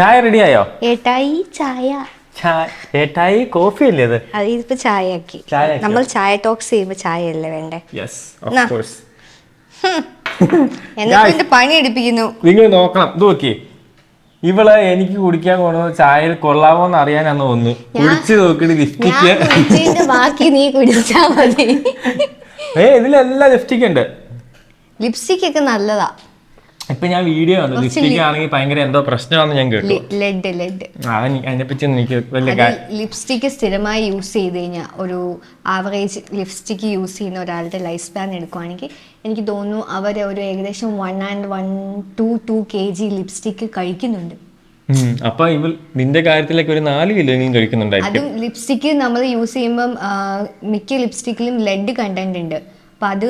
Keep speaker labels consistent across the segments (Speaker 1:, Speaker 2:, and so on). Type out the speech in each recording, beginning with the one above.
Speaker 1: ചായ റെഡിയായോ?
Speaker 2: ഏട്ടായി ചായ.
Speaker 1: ചായ ഏട്ടായി കോഫി അല്ലേ അത്
Speaker 2: ഇതിപ്പോ ചായ ആക്കി നമ്മൾ ചായ ടോക്സ് ചെയ്യുമ്പോ ചായ അല്ലേ വേണ്ടേ
Speaker 1: യെസ് ഓഫ് കോഴ്സ്
Speaker 2: എന്നെ പണി എടുപ്പിക്കുന്നു?
Speaker 1: നിങ്ങൾ നോക്കണം. ഇത് നോക്കി. ഇവൾ എനിക്ക് കുടിക്കാൻ കൊണ്ടുവന്ന ചായയിൽ കൊള്ളാമോന്ന് അറിയാനാന്ന് തോന്നുന്നു. കുടിച്ച് നോക്കിട്ട്
Speaker 2: ഞാൻ
Speaker 1: ലിപ്സ്റ്റിക്ക്
Speaker 2: ബാക്കി നീ കുടിച്ചാ മതി.
Speaker 1: ഏ ഇതിലെല്ലാം ലിപ്സ്റ്റിക് ഉണ്ട്.
Speaker 2: ലിപ്സ്റ്റിക് ഒക്കെ നല്ലതാ.
Speaker 1: ഇപ്പൊ ഞാൻ വീഡിയോ കണ്ടു. ലിപ്സ്റ്റിക് ആണെങ്കിൽ ഭയങ്കര എന്തോ പ്രശ്നമാണെന്ന് ഞാൻ കേട്ടു.
Speaker 2: ലെഡ് ലെഡ്
Speaker 1: അതിനെപ്പറ്റി എനിക്ക് വലിയ
Speaker 2: ലിപ്സ്റ്റിക് സ്ഥിരമായി യൂസ് ചെയ്ത് കഴിഞ്ഞാൽ ഒരു ആവറേജ് ലിപ്സ്റ്റിക് യൂസ് ചെയ്യുന്ന ഒരാളുടെ ലൈഫ് സ്പാൻ എടുക്കുവാണെങ്കിൽ എനിക്ക് തോന്നുന്നു അവർ ഒരു ഏകദേശം one and one two two K G lipstick കഴിക്കുന്നുണ്ട്.
Speaker 1: അപ്പൊ ഇവൾ നിന്റെ കാര്യത്തിലേക്ക് ഒരു നാല് കിലോ ഇനിയും കഴിക്കുന്നുണ്ടായിരിക്കും.
Speaker 2: അതും ലിപ്സ്റ്റിക് നമ്മൾ യൂസ് ചെയ്യുമ്പം മിക്ക ലിപ്സ്റ്റിക്കിലും ലെഡ് കണ്ടന്റ് ഉണ്ട്. അപ്പം അത്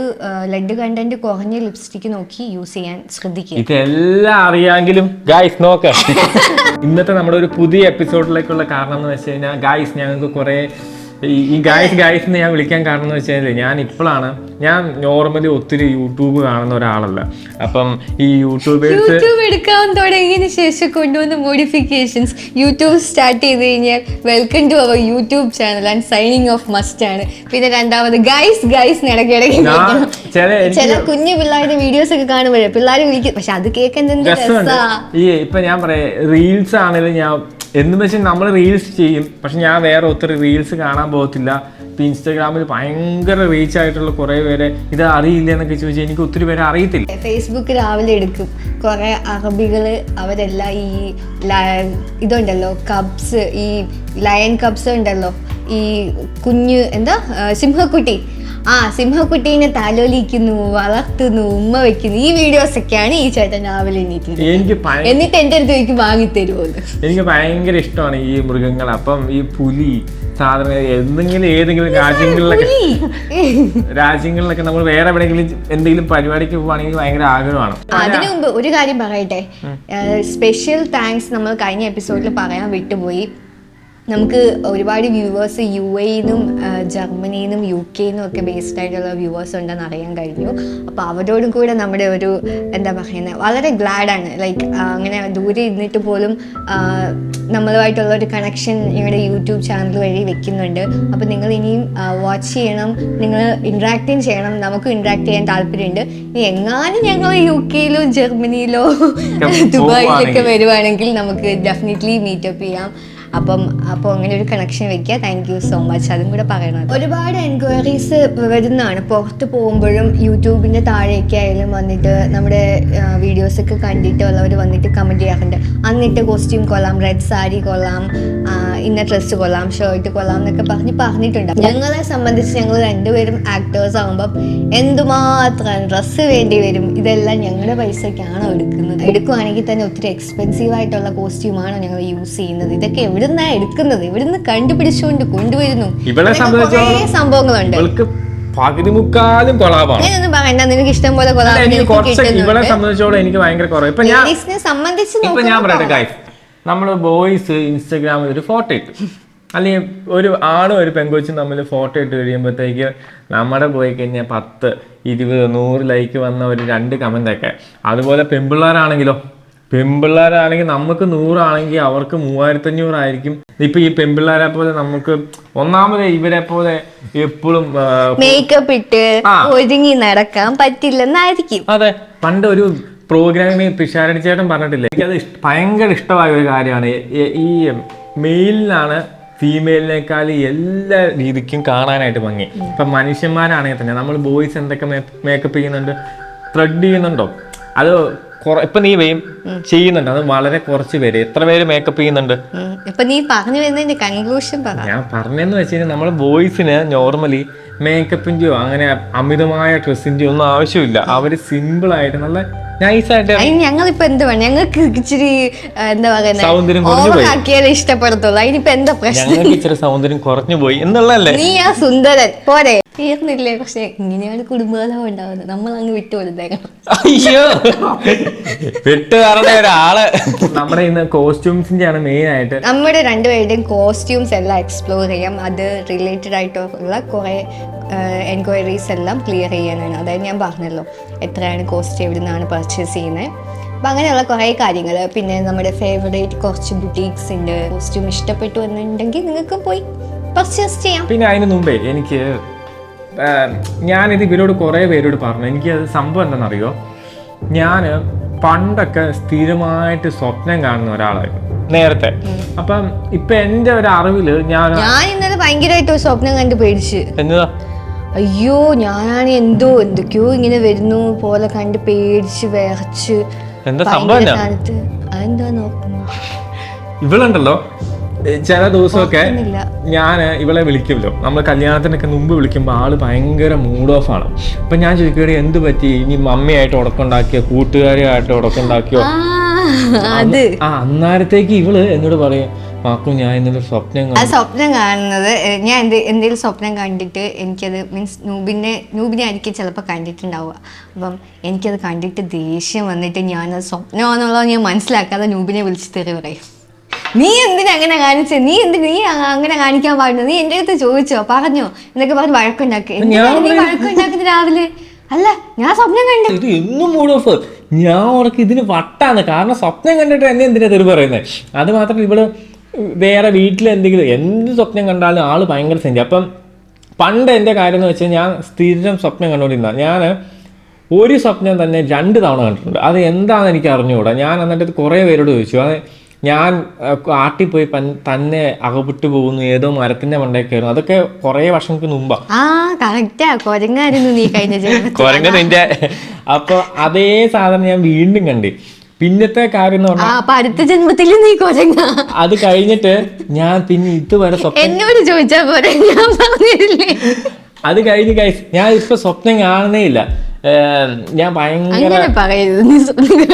Speaker 2: ലെഡ് കണ്ടന്റ് കുറഞ്ഞ ലിപ്സ്റ്റിക് നോക്കി യൂസ് ചെയ്യാൻ ശ്രദ്ധിക്കുക.
Speaker 1: ഇതെല്ലാം അറിയാമെങ്കിലും ഗായ്സ് നോക്ക. ഇന്നത്തെ നമ്മുടെ ഒരു പുതിയ എപ്പിസോഡിലേക്കുള്ള കാരണം എന്ന് വെച്ച് കഴിഞ്ഞാൽ ഗായ്സ് ഞങ്ങൾക്ക് കുറെ ഈ- ഗൈസ് ഗായ്സ് ഗായ്സ് എന്ന് ഞാൻ വിളിക്കാൻ കാരണം എന്ന് വെച്ച് കഴിഞ്ഞാൽ ഞാൻ ഇപ്പോഴാണ് ഞാൻ നോർമലി ഒത്തിരി യൂട്യൂബ് കാണുന്ന ഒരാളല്ല. അപ്പം ഈ യൂട്യൂബേഴ്സ്
Speaker 2: യൂട്യൂബ് എടുക്കാൻ തുടങ്ങിയതിന് ശേഷം കൊണ്ടുവന്ന മോഡിഫിക്കേഷൻസ് യൂട്യൂബ് സ്റ്റാർട്ട് ചെയ്ത് കഴിഞ്ഞാൽ welcome to our YouTube channel and signing off must ആണ്. പിന്നെ രണ്ടാമത് ഗൈസ് ഗൈസ് ഇടയ്ക്കിടയ്ക്ക്.
Speaker 1: ചില
Speaker 2: കുഞ്ഞു പിള്ളേരുടെ വീഡിയോസ് ഒക്കെ കാണുമ്പോഴേ പിള്ളേർ വിളിക്കും. പക്ഷെ അത് കേൾക്കാൻ
Speaker 1: ഈ ഇപ്പൊ ഞാൻ പറയാം റീൽസ് ആണെങ്കിലും ഞാൻ എന്ന് വെച്ചാൽ നമ്മൾ റീൽസ് ചെയ്യും. പക്ഷെ ഞാൻ വേറെ ഒത്തിരി റീൽസ് കാണാൻ പോകത്തില്ല. ഇപ്പം ഇൻസ്റ്റാഗ്രാമിൽ ഭയങ്കര റീച്ച് ആയിട്ടുള്ള കുറേ പേരെ ഇത് അറിയില്ല എന്നൊക്കെ ചോദിച്ചാൽ എനിക്ക് ഒത്തിരി പേരെ അറിയത്തില്ല.
Speaker 2: ഫേസ്ബുക്ക് രാവിലെ എടുക്കും. കുറേ അറബികൾ അവരെല്ലാം ഈ ഇതുണ്ടല്ലോ കബ്സ് ഈ ലയൺ കബ്സ് ഉണ്ടല്ലോ ഈ കുഞ്ഞ് എന്താ സിംഹക്കുട്ടി. ആ സിംഹക്കുട്ടീനെ തലോലിക്കുന്നു വളർത്തുന്നു ഉമ്മ വെക്കുന്നു. ഈ വീഡിയോസ് ഒക്കെയാണ് ഈ ചേട്ടൻ രാവിലെ എണീക്കുന്നത്
Speaker 1: എനിക്ക് ഭയ-
Speaker 2: എന്നിട്ട് എന്റെ അടുത്ത് എനിക്ക് വാങ്ങിത്തരുമോ? എന്ന്.
Speaker 1: എനിക്ക് ഭയങ്കര ഇഷ്ടമാണ് ഈ മൃഗങ്ങൾ. അപ്പം ഈ പുലി സാധാരണ എന്തെങ്കിലും ഏതെങ്കിലും രാജ്യങ്ങളിലൊക്കെ രാജ്യങ്ങളിലൊക്കെ നമ്മൾ വേറെ എവിടെയെങ്കിലും എന്തെങ്കിലും പരിപാടിക്ക് പോവാണെങ്കിൽ ഭയങ്കര ആഗ്രഹമാണ്.
Speaker 2: അതിനു മുമ്പ് ഒരു കാര്യം പറയട്ടെ. സ്പെഷ്യൽ താങ്ക്സ് നമ്മൾ കഴിഞ്ഞ എപ്പിസോഡിൽ പറയാൻ വിട്ടുപോയി. നമുക്ക് ഒരുപാട് വ്യൂവേഴ്സ് യു എന്നും ജർമ്മനിയിൽ നിന്നും യു കെന്നും ഒക്കെ ബേസ്ഡ് ആയിട്ടുള്ള വ്യൂവേഴ്സ് ഉണ്ടെന്ന് അറിയാൻ കഴിഞ്ഞു. അപ്പോൾ അവരോടും കൂടെ നമ്മുടെ ഒരു എന്താ പറയുന്നത് വളരെ ഗ്ലാഡാണ് ലൈക്ക് അങ്ങനെ ദൂരെ ഇരുന്നിട്ട് പോലും നമ്മളുമായിട്ടുള്ള ഒരു കണക്ഷൻ ഞങ്ങളുടെ യൂട്യൂബ് ചാനൽ വഴി വെക്കുന്നുണ്ട്. അപ്പോൾ നിങ്ങൾ ഇനിയും വാച്ച് ചെയ്യണം നിങ്ങൾ ഇൻട്രാക്റ്റും ചെയ്യണം നമുക്ക് ഇൻട്രാക്ട് ചെയ്യാൻ താല്പര്യമുണ്ട്. ഇനി എങ്ങാനും ഞങ്ങൾ യു കെയിലോ ജർമ്മനിയിലോ ദുബായിലൊക്കെ വരുവാണെങ്കിൽ നമുക്ക് ഡെഫിനറ്റ്ലി മീറ്റപ്പ് ചെയ്യാം. അപ്പം അപ്പോൾ അങ്ങനെ ഒരു കണക്ഷൻ വെക്കുക. താങ്ക് യു സോ മച്ച് അതും കൂടെ പറയണം ഒരുപാട് എൻക്വയറീസ് വരുന്നതാണ്. പുറത്ത് പോകുമ്പോഴും യൂട്യൂബിന്റെ താഴേക്ക് ആയാലും വന്നിട്ട് നമ്മുടെ വീഡിയോസ് ഒക്കെ കണ്ടിട്ട് ഉള്ളവർ വന്നിട്ട് കമന്റ് ചെയ്യാറുണ്ട്. അന്നിട്ട് കോസ്റ്റ്യൂം കൊള്ളാം റെഡ് സാരി കൊള്ളാം ഇന്ന ഡ്രസ്സ് കൊള്ളാം ഷർട്ട് കൊള്ളാം എന്നൊക്കെ പറഞ്ഞ് പറഞ്ഞിട്ടുണ്ട്. ഞങ്ങളെ സംബന്ധിച്ച് ഞങ്ങൾ രണ്ടുപേരും ആക്ടേഴ്സ് ആകുമ്പം എന്തുമാത്രം ഡ്രസ്സ് വേണ്ടി വരും? ഇതെല്ലാം ഞങ്ങളുടെ പൈസക്കാണോ എടുക്കുന്നത്? എടുക്കുവാണെങ്കിൽ തന്നെ ഒത്തിരി എക്സ്പെൻസീവ് ആയിട്ടുള്ള കോസ്റ്റ്യൂമാണോ ഞങ്ങൾ യൂസ് ചെയ്യുന്നത്. ഇതൊക്കെ എവിടുന്നാ എടുക്കുന്നത്? ഇവിടുന്ന് കണ്ടുപിടിച്ചുകൊണ്ട് കൊണ്ടുവരുന്നു.
Speaker 1: ഇവളെ സംബന്ധിച്ചോളം
Speaker 2: സംഭവങ്ങളുണ്ട്.
Speaker 1: ഇവൾക്ക് പകുതി മുക്കാലും കൊളാബാണ്
Speaker 2: ഞാനൊന്നും പറയണ്ട. നിനക്ക് ഇഷ്ടം പോലെ
Speaker 1: ഇവളെ സംബന്ധിച്ചോളം എനിക്ക് ഭയങ്കര കുറവ്. ഇപ്പൊ ഞാൻ ഇപ്പൊ ഞാൻ പറയട്ടെ ഗൈസ് നമ്മൾ ബോയ്സ് ഇൻസ്റ്റാഗ്രാമിൽ ഒരു ഫോട്ടോ ഇട്ടു. അല്ലെങ്കിൽ ഒരു ആണും ഒരു പെങ്കൊച്ചും തമ്മിൽ ഫോട്ടോ ഇട്ട് കഴിയുമ്പോഴത്തേക്ക് നമ്മുടെ പോയി കഴിഞ്ഞാൽ പത്ത് ഇരുപത് നൂറ് ലൈക്ക് വന്ന ഒരു രണ്ട് കമന്റ് ഒക്കെ. അതുപോലെ പെമ്പിള്ളേരാണെങ്കിലോ പെമ്പിള്ളേരാണെങ്കിൽ നമുക്ക് നൂറാണെങ്കിൽ അവർക്ക് മൂവായിരത്തഞ്ഞൂറായിരിക്കും ഇപ്പൊ ഈ പെമ്പിള്ളേരെ പോലെ നമുക്ക് ഒന്നാമത് ഇവരെ പോലെ എപ്പോഴും
Speaker 2: മേക്കപ്പ് ഇട്ട് ഒരുങ്ങി നടക്കാൻ പറ്റില്ലെന്നായിരിക്കും.
Speaker 1: അതെ പണ്ട് ഒരു പ്രോഗ്രാമിൽ പിഷാരടി ചേട്ടൻ പറഞ്ഞിട്ടില്ല? എനിക്കത് ഭയങ്കര ഇഷ്ടമായ ഒരു കാര്യമാണ്. ഈ- മെയിലിനാണ് ഫീമെയിലിനേക്കാൾ എല്ലാ രീതിക്കും കാണാനായിട്ട് ഭംഗി. ഇപ്പൊ മനുഷ്യന്മാരാണെങ്കിൽ തന്നെ നമ്മൾ ബോയ്സ് എന്തൊക്കെ മേക്കപ്പ് ചെയ്യുന്നുണ്ട് ത്രെഡ് ചെയ്യുന്നുണ്ടോ? അത് ഇപ്പൊ നീ വേം ചെയ്യുന്നുണ്ട്. അത് വളരെ കുറച്ച് പേര്. എത്ര പേര് മേക്കപ്പ് ചെയ്യുന്നുണ്ട്.
Speaker 2: ഇപ്പൊ നീ പറഞ്ഞു വരുന്നതിന്റെ കൺക്ലൂഷൻ
Speaker 1: ഞാൻ പറഞ്ഞെന്ന് വെച്ച് കഴിഞ്ഞാൽ നമ്മൾ ബോയ്സിന് നോർമലി മേക്കപ്പിന്റെയോ അങ്ങനെ അമിതമായ ഡ്രസ്സിന്റെയോ ഒന്നും ആവശ്യമില്ല. അവർ സിമ്പിൾ ആയിട്ട് നല്ല നൈസായിട്ട്
Speaker 2: അതിന് ഞങ്ങളിപ്പോ എന്ത് വേണം ഞങ്ങൾക്ക് ഇച്ചിരി എന്താ പറയുന്നത് ഇഷ്ടപ്പെടത്തുള്ളൂ. അതിനിപ്പോ എന്താ പ്രശ്നം?
Speaker 1: ഇച്ചിരി സൗന്ദര്യം കുറഞ്ഞു പോയി എന്നുള്ളതല്ലേ?
Speaker 2: നീ ആ സുന്ദരൻ. പോരെ. തീർന്നില്ലേ പക്ഷെ ഇങ്ങനെയാണ് കുടുംബകലഹം ഉണ്ടാവുന്നത്. നമ്മൾ അങ്ങ് വിട്ടു കൊടുത്തേക്കണം
Speaker 1: അയ്യോ. വിട്ട് പറഞ്ഞ ഒരാൾ. നമ്മുടെ ഇന്ന് കോസ്റ്റ്യൂംസിന്റെ ആണ് മെയിൻ ആയിട്ട്.
Speaker 2: നമ്മുടെ രണ്ടുപേരുടെയും കോസ്റ്റ്യൂംസ് എല്ലാം എക്സ്പ്ലോർ ചെയ്യാം. അത് റിലേറ്റഡ് ആയിട്ടുള്ള കുറേ എൻക്വയറീസ് എല്ലാം ക്ലിയർ ചെയ്യാനാണ്. അതായത് ഞാൻ പറഞ്ഞല്ലോ എത്രയാണ് കോസ്റ്റ് എവിടെ നിന്നാണ് പർച്ചേസ് ചെയ്യുന്നത്. അപ്പം അങ്ങനെയുള്ള കുറേ കാര്യങ്ങൾ. പിന്നെ നമ്മുടെ ഫേവറേറ്റ് കുറച്ച് ബുട്ടീക്സ് ഉണ്ട്. കോസ്റ്റ്യൂം ഇഷ്ടപ്പെട്ടു എന്നുണ്ടെങ്കിൽ നിങ്ങൾക്ക് പോയി പർച്ചേസ് ചെയ്യാം.
Speaker 1: പിന്നെ അതിന് മുമ്പേ എനിക്ക് ഞാനിത് ഇവരോട് കുറേ പേരോട് പറഞ്ഞു. എനിക്ക് അത് സംഭവം എന്താണെന്നറിയോ? ഞാൻ പണ്ടൊക്കെ സ്ഥിരമായിട്ട് സ്വപ്നം കാണുന്ന ഒരാളായിരുന്നു. നേരത്തെ. അപ്പം ഇപ്പൊ എന്റെ ഒരു അറിവിൽ ഞാൻ
Speaker 2: ഞാൻ ഇന്നലെ ഭയങ്കരമായിട്ട് ഒരു സ്വപ്നം കണ്ട് പേടിച്ച്.
Speaker 1: എന്നതാ?
Speaker 2: അയ്യോ ഞാനാണ് എന്തോ എന്തൊക്കെയോ ഇങ്ങനെ വരുന്നു പോലെ കണ്ട് പേടിച്ച് വിറച്ച്
Speaker 1: എന്താ സംഭവം
Speaker 2: അതെന്താ നോക്കുന്നു
Speaker 1: ഇവളുണ്ടല്ലോ. ചില ദിവസമൊക്കെ. ഞാൻ ഇവളെ വിളിക്കുമല്ലോ. നമ്മൾ കല്യാണത്തിനൊക്കെ മുമ്പ് വിളിക്കുമ്പോൾ ആൾ ഭയങ്കര മൂഡ് ഓഫ് ആണ്. അപ്പൊ ഞാൻ ചോദിക്കുകയാണ് എന്ത് പറ്റി? ഇനി മമ്മിയായിട്ട് ഉടക്കുണ്ടാക്കിയോ? കൂട്ടുകാരിയായിട്ട് ഉടക്കുണ്ടാക്കിയോ?
Speaker 2: ആ
Speaker 1: അന്നേരത്തേക്ക് ഇവൾ എന്നോട് പറയും മാക്കു ഞാൻ ഇന്നലെ സ്വപ്നം
Speaker 2: ആ സ്വപ്നം കാണുന്നത് ഞാൻ എന്ത് എന്തെങ്കിലും സ്വപ്നം കണ്ടിട്ട് എനിക്കത് മീൻസ് നൂബിനെ നൂബിനെ ആയിരിക്കും ചിലപ്പോൾ കണ്ടിട്ടുണ്ടാവുക. അപ്പം എനിക്കത് കണ്ടിട്ട് ദേഷ്യം വന്നിട്ട് ഞാനത് സ്വപ്നമാണെന്നുള്ളത് ഞാൻ മനസ്സിലാക്കാതെ നൂബിനെ വിളിച്ച് തെറി പറയും. നീ എന്തിനാ അങ്ങനെ കാണിച്ചത് നീ എന്തിനാ നീ അങ്ങനെ കാണിക്കാൻ പാടുന്നു നീ എന്റെ അടുത്ത് ചോദിച്ചോ? പറഞ്ഞോ. എന്നൊക്കെ പറഞ്ഞ് വഴക്കുണ്ടാക്കി. നീ വഴക്കുണ്ടാക്കുന്നത് രാവിലെ? അല്ല ഞാൻ സ്വപ്നം കണ്ടു.
Speaker 1: ഇത് എന്നും മൂഡ് ഓഫ് ഞാൻ ഉറക്കി ഇതിന് വട്ടാണ്. കാരണം സ്വപ്നം കണ്ടിട്ട് എന്നെ എന്തിനാ തെറി പറയുന്നത് അത് മാത്രമല്ല ഇവൾ വേറെ വീട്ടിൽ എന്തെങ്കിലും എന്ത് സ്വപ്നം കണ്ടാലും ആൾ ഭയങ്കര സെന്റി അപ്പം പണ്ട് എന്റെ കാര്യം എന്ന് വെച്ചാൽ ഞാൻ സ്ഥിരം സ്വപ്നം കണ്ടുകൊണ്ടിരുന്ന ഞാൻ ഒരു സ്വപ്നം തന്നെ രണ്ട് തവണ കണ്ടിട്ടുണ്ട്. അത് എന്താണെന്ന് എനിക്ക് അറിഞ്ഞുകൂടാ ഞാൻ എന്നിട്ട് കുറേ പേരോട് ചോദിച്ചു. അത് ഞാൻ കാട്ടിൽ പോയി തന്നെ അകപ്പെട്ടു പോകുന്നു ഏതോ മരത്തിന്റെ മണ്ടയിൽ കയറുന്നു. അതൊക്കെ കുറേ വർഷങ്ങൾക്ക് മുമ്പാണ്
Speaker 2: ആ കറക്റ്റാ കൊരങ്ങായിരുന്നു നീ കഴിഞ്ഞ
Speaker 1: കുരങ്ങ നിന്റെ. അപ്പൊ അതേ സാധനം ഞാൻ വീണ്ടും കണ്ട്. പിന്നത്തെ കാര്യം എന്ന്
Speaker 2: ആ
Speaker 1: പറഞ്ഞാൽ
Speaker 2: അടുത്ത ജന്മത്തിൽ നീ കൊരങ്ങ.
Speaker 1: അത് കഴിഞ്ഞിട്ട് ഞാൻ പിന്നെ ഇതുവരെ
Speaker 2: എന്നോട് ചോദിച്ചാ പോരെ? ഞാൻ പറഞ്ഞില്ലേ?
Speaker 1: അത് കഴിഞ്ഞ് ഞാൻ ഇപ്പൊ സ്വപ്നം കാണുന്നേ ഇല്ല. ഞാൻ ഭയങ്കര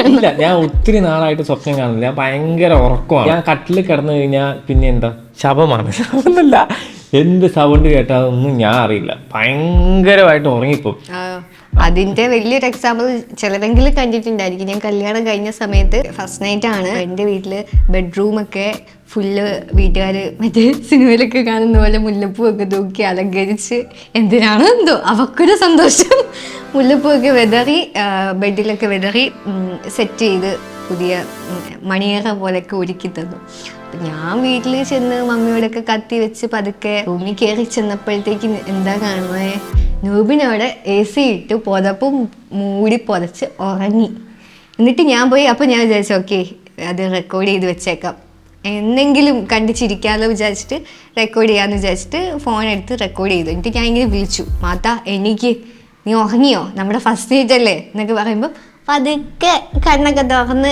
Speaker 1: ഇല്ല ഞാൻ ഒത്തിരി നാളായിട്ട് സ്വപ്നം കാണുന്നില്ല. ഞാൻ ഭയങ്കര ഉറക്കമാണ്. ഞാൻ കട്ടിൽ കിടന്നു കഴിഞ്ഞാൽ പിന്നെ എന്താ? ശവമാണ്. ശവമല്ല എന്ത് സൗണ്ട് കേട്ടാതൊന്നും ഞാൻ അറിയില്ല. ഭയങ്കരമായിട്ട്
Speaker 2: ഉറങ്ങിപ്പോ അതിന്റെ വലിയൊരു എക്സാമ്പിൾ ചിലരെങ്കിലും കണ്ടിട്ടുണ്ടായിരിക്കും. ഞാൻ കല്യാണം കഴിഞ്ഞ സമയത്ത് ഫസ്റ്റ് നൈറ്റ് ആണ് എന്റെ വീട്ടിൽ ബെഡ്റൂം ഒക്കെ ഫുള്ള് വീട്ടുകാർ മറ്റേ സിനിമയിലൊക്കെ കാണുന്ന പോലെ മുല്ലപ്പൂ ഒക്കെ തൂക്കി അലങ്കരിച്ച് എന്തിനാണ് എന്തോ അവക്കൊരു സന്തോഷം. മുല്ലപ്പൂ ഒക്കെ വെതറി ബെഡിലൊക്കെ വെതറി സെറ്റ് ചെയ്ത് പുതിയ മണിയറ പോലെയൊക്കെ ഒരുക്കി തന്നു. ഞാൻ വീട്ടിൽ ചെന്ന് മമ്മിയോടൊക്കെ കത്തി വെച്ച് പതുക്കെ റൂമിൽ കയറി ചെന്നപ്പോഴത്തേക്ക് എന്താ കാണുന്നത് നൂബിനവിടെ എ സി ഇട്ട് പുതപ്പ് മൂടി പുതച്ച് ഉറങ്ങി. എന്നിട്ട് ഞാൻ പോയി അപ്പോൾ ഞാൻ വിചാരിച്ചു ഓക്കെ അത് റെക്കോർഡ് ചെയ്ത് വെച്ചേക്കാം. എന്തെങ്കിലും കണ്ട് ചിരിക്കാമല്ലോ വിചാരിച്ചിട്ട് റെക്കോർഡ് ചെയ്യാമെന്ന് വിചാരിച്ചിട്ട് ഫോൺ എടുത്ത് റെക്കോർഡ് ചെയ്തു. എന്നിട്ട് ഞാൻ ഇങ്ങനെ വിളിച്ചു മാതാ എനിക്ക് നീ ഉറങ്ങിയോ? നമ്മുടെ ഫസ്റ്റ് നൈറ്റ് അല്ലേ? എന്നൊക്കെ പറയുമ്പോൾ പതുക്കെ കണ്ണൊക്കെ തുറന്ന്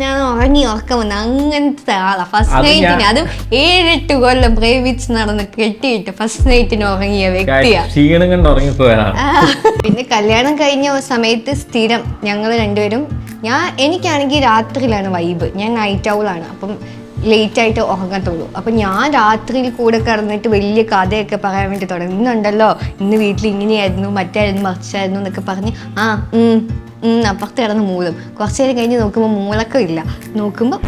Speaker 2: ഞാൻ ഉറങ്ങി ഉറക്കം വന്നു. അങ്ങനത്തെ ആളാ. ഫസ്റ്റ് നൈറ്റിന് അതും ഏഴെട്ട് കൊല്ലം പ്രേമിച്ച് നടന്ന് കെട്ടിയിട്ട് ഫസ്റ്റ് നൈറ്റിന് ഉറങ്ങിയ വ്യക്തിയാ.
Speaker 1: ക്ഷീണം കണ്ട് ഉറങ്ങിപ്പോയതാണ്.
Speaker 2: ആ, പിന്നെ കല്യാണം കഴിഞ്ഞ സമയത്ത് സ്ഥിരം ഞങ്ങൾ രണ്ടുപേരും ഞാൻ എനിക്കാണെങ്കിൽ രാത്രിയിലാണ് വൈബ് ഞാൻ നൈറ്റ് ഔളാണ് അപ്പം ലേറ്റ് ആയിട്ട് ഉറങ്ങത്തുള്ളൂ. അപ്പം ഞാൻ രാത്രിയിൽ കൂടെ കിടന്നിട്ട് വലിയ കഥയൊക്കെ പറയാൻ വേണ്ടി തുടങ്ങി ഇന്നുണ്ടല്ലോ ഇന്ന് വീട്ടിൽ ഇങ്ങനെയായിരുന്നു മറ്റായിരുന്നു മറിച്ചായിരുന്നു എന്നൊക്കെ പറഞ്ഞ് ആ അപ്പുറത്ത് കിടന്ന് മൂളും കുറച്ച് നേരം കഴിഞ്ഞ് നോക്കുമ്പോൾ മൂലക്കം ഇല്ല നോക്കുമ്പോൾ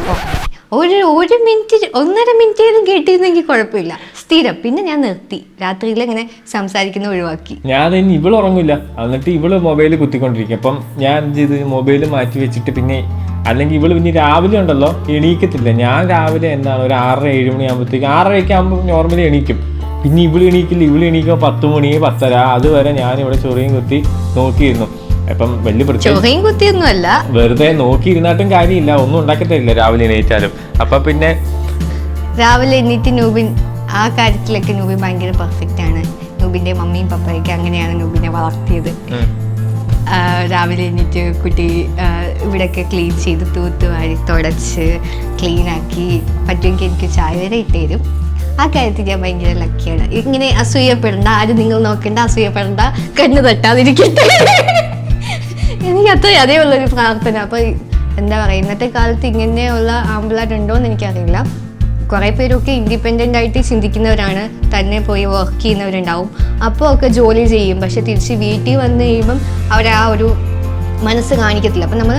Speaker 2: ഒരു ഒരു മിനിറ്റ് ഒന്നര മിനിറ്റ് കേട്ടിരുന്നെങ്കിൽ കുഴപ്പമില്ല. സ്ഥിരം. പിന്നെ ഞാൻ നിർത്തി. രാത്രിയിൽ ഇങ്ങനെ സംസാരിക്കുന്ന ഒഴിവാക്കി.
Speaker 1: ഞാൻ ഇനി ഇവൾ ഉറങ്ങില്ല എന്നിട്ട് ഇവൾ മൊബൈൽ കുത്തിക്കൊണ്ടിരിക്കും. അപ്പം ഞാൻ ചെയ്ത്? മൊബൈൽ മാറ്റി വെച്ചിട്ട് പിന്നെ അല്ലെങ്കിൽ ഇവൾ പിന്നെ രാവിലെ ഉണ്ടല്ലോ എണീക്കത്തില്ല. ഞാൻ രാവിലെ എന്താണ് ഒരു ആറര ഏഴ് മണി ആകുമ്പോഴത്തേക്ക് ആറരയൊക്കെ ആകുമ്പോൾ നോർമലി എണീക്കും. പിന്നെ ഇവൾ എണീക്കില്ല. ഇവൾ എണീക്കുമ്പോൾ പത്ത് മണി പത്തര. അതുവരെ ഞാൻ ഇവിടെ ചൊറിയും കുത്തി നോക്കിയിരുന്നു. അപ്പം വലിയ പ്രത്യേകം
Speaker 2: ചൊറയും കുത്തിയൊന്നും അല്ല
Speaker 1: വെറുതെ നോക്കിയിരുന്നാട്ടും കാര്യമില്ല. ഒന്നും ഉണ്ടാക്കി തരില്ല രാവിലെ എണീറ്റാലും. അപ്പൊ പിന്നെ
Speaker 2: രാവിലെ എണീറ്റ് നൂബിൻ ആ കാര്യത്തിലൊക്കെ നൂബിൻ ഭയങ്കര പെർഫെക്റ്റ് ആണ്. നൂബിന്റെ മമ്മിയും പപ്പയൊക്കെ അങ്ങനെയാണ് നൂബിനെ വളർത്തിയത്. രാവിലെ എണീറ്റ് കുട്ടി ഇവിടെയൊക്കെ ക്ലീൻ ചെയ്ത് തൂത്ത് വാരി തുടച്ച് ക്ലീൻ ആക്കി പറ്റുമെങ്കിൽ എനിക്ക് ചായ വരെ ഇട്ട് തരും. ആ കാര്യത്തിൽ ഞാൻ ഭയങ്കര ലക്കിയാണ് ഇങ്ങനെ അസൂയപ്പെടണ്ട. ആരും നിങ്ങൾ നോക്കണ്ട. അസൂയപ്പെടണ്ട. കണ്ണു തട്ടാതിരിക്കട്ടെ. എനിക്ക് അത്ര അതേ ഉള്ളൊരു പ്രാർത്ഥന. അപ്പൊ എന്താ പറയുക ഇന്നത്തെ കാലത്ത് ഇങ്ങനെയുള്ള ആമ്പിളാരുണ്ടോ എന്ന് എനിക്കറിയില്ല കുറേ പേരൊക്കെ ഇൻഡിപെൻഡന്റ് ആയിട്ട് ചിന്തിക്കുന്നവരാണ് തന്നെ പോയി വർക്ക് ചെയ്യുന്നവരുണ്ടാവും. അപ്പോൾ ഒക്കെ ജോലി ചെയ്യും. പക്ഷെ തിരിച്ച് വീട്ടിൽ വന്ന് കഴിയുമ്പം അവർ ആ ഒരു മനസ്സ് കാണിക്കത്തില്ല. അപ്പം നമ്മൾ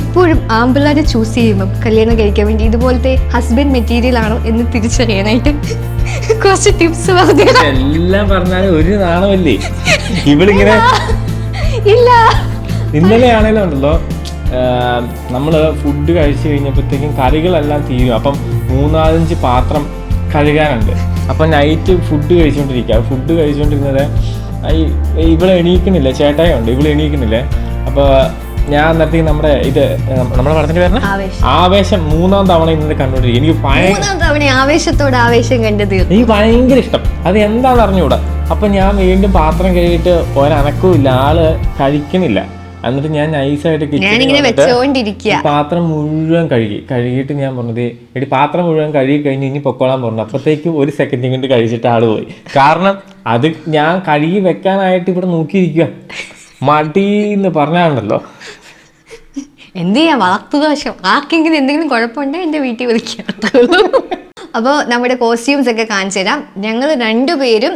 Speaker 2: എപ്പോഴും ആമ്പിള്ളേരെ ചൂസ് ചെയ്യുമ്പം കല്യാണം കഴിക്കാൻ വേണ്ടി ഇതുപോലത്തെ ഹസ്ബൻഡ് മെറ്റീരിയൽ ആണോ എന്ന് തിരിച്ചറിയാനായിട്ട് കുറച്ച് ടിപ്സ് പറഞ്ഞു
Speaker 1: എല്ലാം പറഞ്ഞാലും ഒരു നാണമല്ലേ ഇവളിങ്ങനെ
Speaker 2: ഇല്ല.
Speaker 1: ഇന്നലെ ഉണ്ടല്ലോ നമ്മൾ ഫുഡ് കഴിച്ചു കഴിഞ്ഞപ്പോഴത്തേക്കും കറികളെല്ലാം തീരും. അപ്പം മൂന്നാലഞ്ച് പാത്രം കഴുകാനുണ്ട്. അപ്പം നൈറ്റ് ഫുഡ് കഴിച്ചുകൊണ്ടിരിക്കുക ഫുഡ് കഴിച്ചുകൊണ്ടിരുന്നത് ഈ- ഇവിടെ എണീക്കുന്നില്ല? ചേട്ടായുണ്ട് ഇവിടെ എണീക്കുന്നില്ലേ? അപ്പോൾ ഞാൻ അന്നേരത്തേക്ക് നമ്മുടെ ഇത് നമ്മുടെ പടത്തിന്റെ പേരണ
Speaker 2: ആവേശം.
Speaker 1: മൂന്നാം തവണ ഇന്നലെ കണ്ടുകൊണ്ടിരിക്കും എനിക്ക് ഭയങ്കര
Speaker 2: ആവേശത്തോടെ ആവേശം
Speaker 1: എനിക്ക് ഭയങ്കര ഇഷ്ടം. അത് എന്താണെന്ന് അറിഞ്ഞുകൂടാ? അപ്പൊ ഞാൻ വീണ്ടും പാത്രം കഴുകിയിട്ട് ഒരനക്കവും ഇല്ല ആൾ കഴിക്കണില്ല എന്നിട്ട് ഞാൻ നൈസായിട്ട് പാത്രം മുഴുവൻ കഴുകി. കഴുകിയിട്ട് ഞാൻ പറഞ്ഞത് എടി പാത്രം മുഴുവൻ കഴുകി കഴിഞ്ഞ് ഇനി പൊക്കോളാൻ പറഞ്ഞു. അപ്പത്തേക്ക് ഒരു സെക്കൻഡ് കൊണ്ട് കഴിച്ചിട്ട് ആൾ പോയി. കാരണം അത് ഞാൻ കഴുകി വെക്കാനായിട്ട് ഇവിടെ നോക്കിയിരിക്കുക മടി എന്ന് പറഞ്ഞാണല്ലോ.
Speaker 2: എന്ത് ചെയ്യാം? വളർത്തുദോഷം ആർക്കെങ്കിലും എന്തെങ്കിലും കുഴപ്പമുണ്ടെങ്കിൽ എന്റെ വീട്ടിൽ വിളിക്കാം അപ്പോൾ നമ്മുടെ കോസ്റ്റ്യൂംസ് ഒക്കെ കാണിച്ചു തരാം ഞങ്ങൾ രണ്ടുപേരും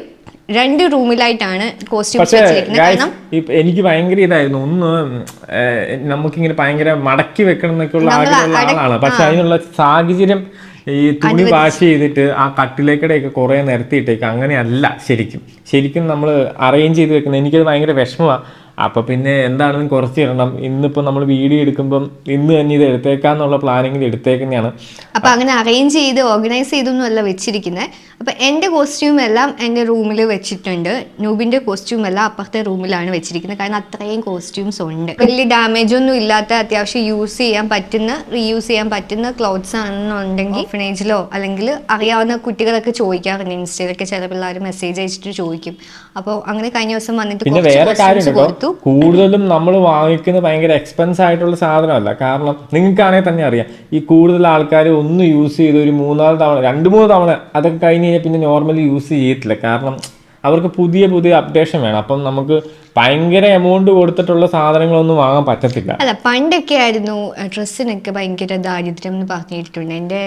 Speaker 2: രണ്ട് റൂമിലായിട്ടാണ് കോസ്റ്റ്യൂം
Speaker 1: പക്ഷേ
Speaker 2: വെച്ചിരിക്കുന്നത്.
Speaker 1: guys,
Speaker 2: കാരണം
Speaker 1: ഇപ്പ- എനിക്ക് ഭയങ്കര ഇതായിരുന്നു. ഒന്ന് ഏഹ്, നമുക്കിങ്ങനെ ഭയങ്കര മടക്കി വെക്കണം എന്നൊക്കെയുള്ള ആഗ്രഹമുള്ള
Speaker 2: അട-
Speaker 1: ആളാണ്. പക്ഷെ അതിനുള്ള സാഹചര്യം ഈ തുണി വാഷ് ചെയ്തിട്ട് ആ കട്ടിലേക്കടയൊക്കെ കുറെ നിരത്തിയിട്ടേക്ക്. അങ്ങനെയല്ല ശരിക്കും. ശരിക്കും നമ്മൾ അറേഞ്ച് ചെയ്ത് വെക്കുന്നത് എനിക്കത് ഭയങ്കര വിഷമമാണ് അപ്പൊ പിന്നെ എന്താണെന്ന് കുറച്ച് ഇടണം. ഇന്നിപ്പോ നമ്മൾ വീഡിയോ എടുക്കുമ്പം ഇന്ന് തന്നെ ഇത് എടുത്തേക്കാന്നുള്ള പ്ലാനിങ്ങിൽ എടുത്തേക്കുന്നതാണ്.
Speaker 2: അപ്പൊ അങ്ങനെ അറേഞ്ച് ചെയ്ത് ഓർഗനൈസ് ചെയ്തൊന്നും അല്ല വെച്ചിരിക്കുന്നത്. അപ്പൊ എന്റെ കോസ്റ്റ്യൂം എല്ലാം എന്റെ റൂമിൽ വെച്ചിട്ടുണ്ട്. നൂബിന്റെ കോസ്റ്റ്യൂം എല്ലാം അപ്പുറത്തെ റൂമിലാണ് വെച്ചിരിക്കുന്നത്. കാരണം അത്രയും കോസ്റ്റ്യൂംസ് ഉണ്ട്. വലിയ ഡാമേജ് ഒന്നും ഇല്ലാത്ത അത്യാവശ്യം യൂസ് ചെയ്യാൻ പറ്റുന്ന റീയൂസ് ചെയ്യാൻ പറ്റുന്ന ക്ലോത്ത്സ് ആണെന്നുണ്ടെങ്കിൽ ഓർഫനേജിലോ അല്ലെങ്കിൽ അറിയാവുന്ന കുട്ടികളൊക്കെ ചോദിക്കാറുണ്ട്. ഇൻസ്റ്റയിലൊക്കെ ചില പിള്ളേർ മെസ്സേജ് അയച്ചിട്ട് ചോദിക്കും. അപ്പോൾ അങ്ങനെ കഴിഞ്ഞ ദിവസം വന്നിട്ട്
Speaker 1: പിന്നെ വേറെ കാര്യം
Speaker 2: കൊടുത്തു.
Speaker 1: കൂടുതലും നമ്മൾ വാങ്ങിക്കുന്നത് ഭയങ്കര എക്സ്പെൻസ് ആയിട്ടുള്ള സാധനമല്ല. കാരണം നിങ്ങൾക്കാണെങ്കിൽ തന്നെ അറിയാം. ഈ കൂടുതൽ ആൾക്കാർ ഒന്ന് യൂസ് ചെയ്ത് ഒരു മൂന്നാൽ തവണ രണ്ട് മൂന്ന് തവണ അതൊക്കെ കഴിഞ്ഞ് കഴിഞ്ഞാൽ പിന്നെ നോർമലി യൂസ് ചെയ്യത്തില്ല. കാരണം അവർക്ക് പുതിയ പുതിയ അപ്ഡേഷൻ വേണം. അപ്പം നമുക്ക് ഭയങ്കര എമൗണ്ട് കൊടുത്തിട്ടുള്ള സാധനങ്ങളൊന്നും വാങ്ങാൻ പറ്റത്തില്ല.
Speaker 2: അല്ല പണ്ടൊക്കെ ആയിരുന്നു ഡ്രസ്സിനൊക്കെ ഭയങ്കര ദാരിദ്ര്യം എന്ന് പറഞ്ഞിട്ടുണ്ട്. എന്റെ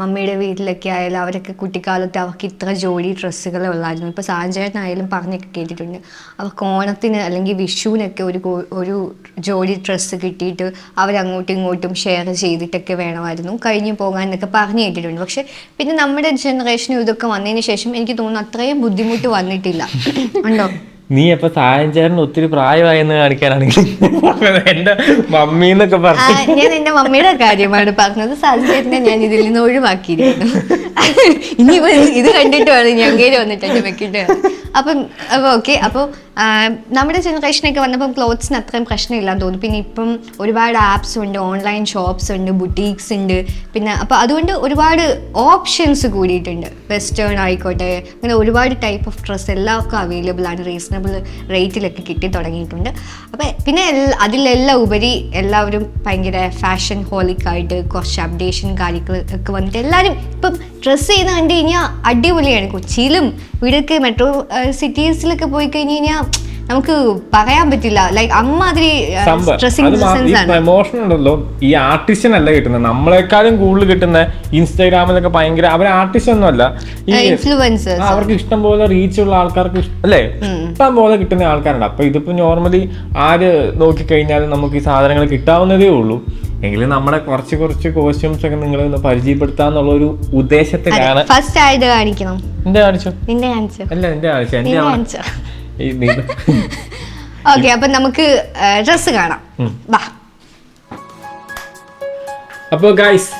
Speaker 2: മമ്മിയുടെ വീട്ടിലൊക്കെ ആയാലും അവരൊക്കെ കുട്ടിക്കാലത്ത് അവർക്ക് ഇത്ര ജോലി ഡ്രസ്സുകളെ ഉള്ളായിരുന്നു. ഇപ്പോൾ സാഹചര്യനായാലും പറഞ്ഞൊക്കെ കേട്ടിട്ടുണ്ട്. അവർക്ക് ഓണത്തിന് അല്ലെങ്കിൽ വിഷുവിനൊക്കെ ഒരു ഒരു ജോലി ഡ്രസ്സ് കിട്ടിയിട്ട് അവരങ്ങോട്ടും ഇങ്ങോട്ടും ഷെയർ ചെയ്തിട്ടൊക്കെ വേണമായിരുന്നു. കഴിഞ്ഞു പോകാൻ എന്നൊക്കെ പറഞ്ഞു കേട്ടിട്ടുണ്ട്. പക്ഷെ പിന്നെ നമ്മുടെ ജനറേഷനും ഇതൊക്കെ വന്നതിന് ശേഷം എനിക്ക് തോന്നുന്നു അത്രയും ബുദ്ധിമുട്ട് വന്നിട്ടില്ല. ഉണ്ടോ?
Speaker 1: നീ അപ്പൊ സായഞ്ചേരന് ഒത്തിരി പ്രായമായെന്ന് കാണിക്കാനാണെങ്കിൽ എന്റെ മമ്മി എന്നൊക്കെ പറഞ്ഞു.
Speaker 2: ഞാൻ എന്റെ മമ്മിയുടെ കാര്യമാണ് പറഞ്ഞത്. സാഹചര്യത്തിനെ ഞാൻ ഇതിൽ നിന്ന് ഒഴിവാക്കിയിരുന്നു ഇനി ഇത് കണ്ടിട്ട് വേണം ഞാൻ കയറി വന്നിട്ട് എന്റെ വെക്കിട്ട് അപ്പം അപ്പോൾ ഓക്കെ. അപ്പോൾ നമ്മുടെ ജനറേഷനൊക്കെ വന്നപ്പം ക്ലോത്ത്സിന് അത്രയും പ്രശ്നമില്ലാന്ന് തോന്നുന്നു. പിന്നെ ഇപ്പം ഒരുപാട് ആപ്സ് ഉണ്ട് ഓൺലൈൻ ഷോപ്സ് ഉണ്ട് ബുട്ടീക്സ് ഉണ്ട്. പിന്നെ അപ്പോൾ അതുകൊണ്ട് ഒരുപാട് ഓപ്ഷൻസ് കൂടിയിട്ടുണ്ട്. വെസ്റ്റേൺ ആയിക്കോട്ടെ അങ്ങനെ ഒരുപാട് ടൈപ്പ് ഓഫ് ഡ്രസ്സ് എല്ലാവർക്കും അവൈലബിൾ ആണ് റീസണബിൾ റേറ്റിലൊക്കെ കിട്ടി തുടങ്ങിയിട്ടുണ്ട്. അപ്പം പിന്നെ അതിലെല്ലാം ഉപരി എല്ലാവരും ഭയങ്കര ഫാഷൻ ഹോളിക്കായിട്ട് കുറച്ച് അപ്ഡേഷൻ കാര്യങ്ങൾ ഒക്കെ വന്നിട്ട് എല്ലാവരും ഇപ്പം ഡ്രസ്സ് ചെയ്ത് കണ്ടു കഴിഞ്ഞാൽ അടിപൊളിയാണ്. കൊച്ചിയിലും ഇവിടെയൊക്കെ മെട്രോ സിറ്റീസിലൊക്കെ പോയി കഴിഞ്ഞ് കഴിഞ്ഞാൽ നമുക്ക് പറയാൻ പറ്റില്ല. ലൈക് അമ്മാതിരി ആണ്.
Speaker 1: പ്രമോഷൻ ഉണ്ടല്ലോ. ഈ ആർട്ടിസ്റ്റിന് അല്ല കിട്ടുന്നത്. നമ്മളെക്കാളും കൂടുതൽ കിട്ടുന്ന ഇൻസ്റ്റാഗ്രാമിലൊക്കെ ഭയങ്കര അവർ ആർട്ടിസ്റ്റ് ഒന്നും അല്ല
Speaker 2: ഇൻഫ്ലുവൻസേഴ്സ്
Speaker 1: അവർക്ക് ഇഷ്ടം പോലെ റീച്ച് ഉള്ള ആൾക്കാർക്ക് അല്ലെ? ഇഷ്ടം പോലെ കിട്ടുന്ന ആൾക്കാരുണ്ട്. അപ്പൊ ഇതിപ്പോ നോർമലി ആര് നോക്കിക്കഴിഞ്ഞാലും നമുക്ക് ഈ സാധനങ്ങൾ കിട്ടാവുന്നതേ ഉള്ളൂ. എങ്കിലും നമ്മുടെ കുറച്ച് കുറച്ച് കോസ്റ്റ്യൂംസ് ഒക്കെ നിങ്ങളെ ഒന്ന് പരിചയപ്പെടുത്താന്നുള്ള ഒരു ഉദ്ദേശത്തിലാണ്
Speaker 2: ഫസ്റ്റ് ആയിട്ട് കാണിക്കണം.
Speaker 1: എന്റെ കാണിച്ചു?
Speaker 2: നിന്റെ കാണിച്ചു?
Speaker 1: അല്ല എന്റെ കാണിച്ചു? എന്റെ
Speaker 2: ഓക്കെ അപ്പൊ നമുക്ക് ഡ്രസ് കാണാം. വാ
Speaker 1: അപ്പോൾ ഗൈസ്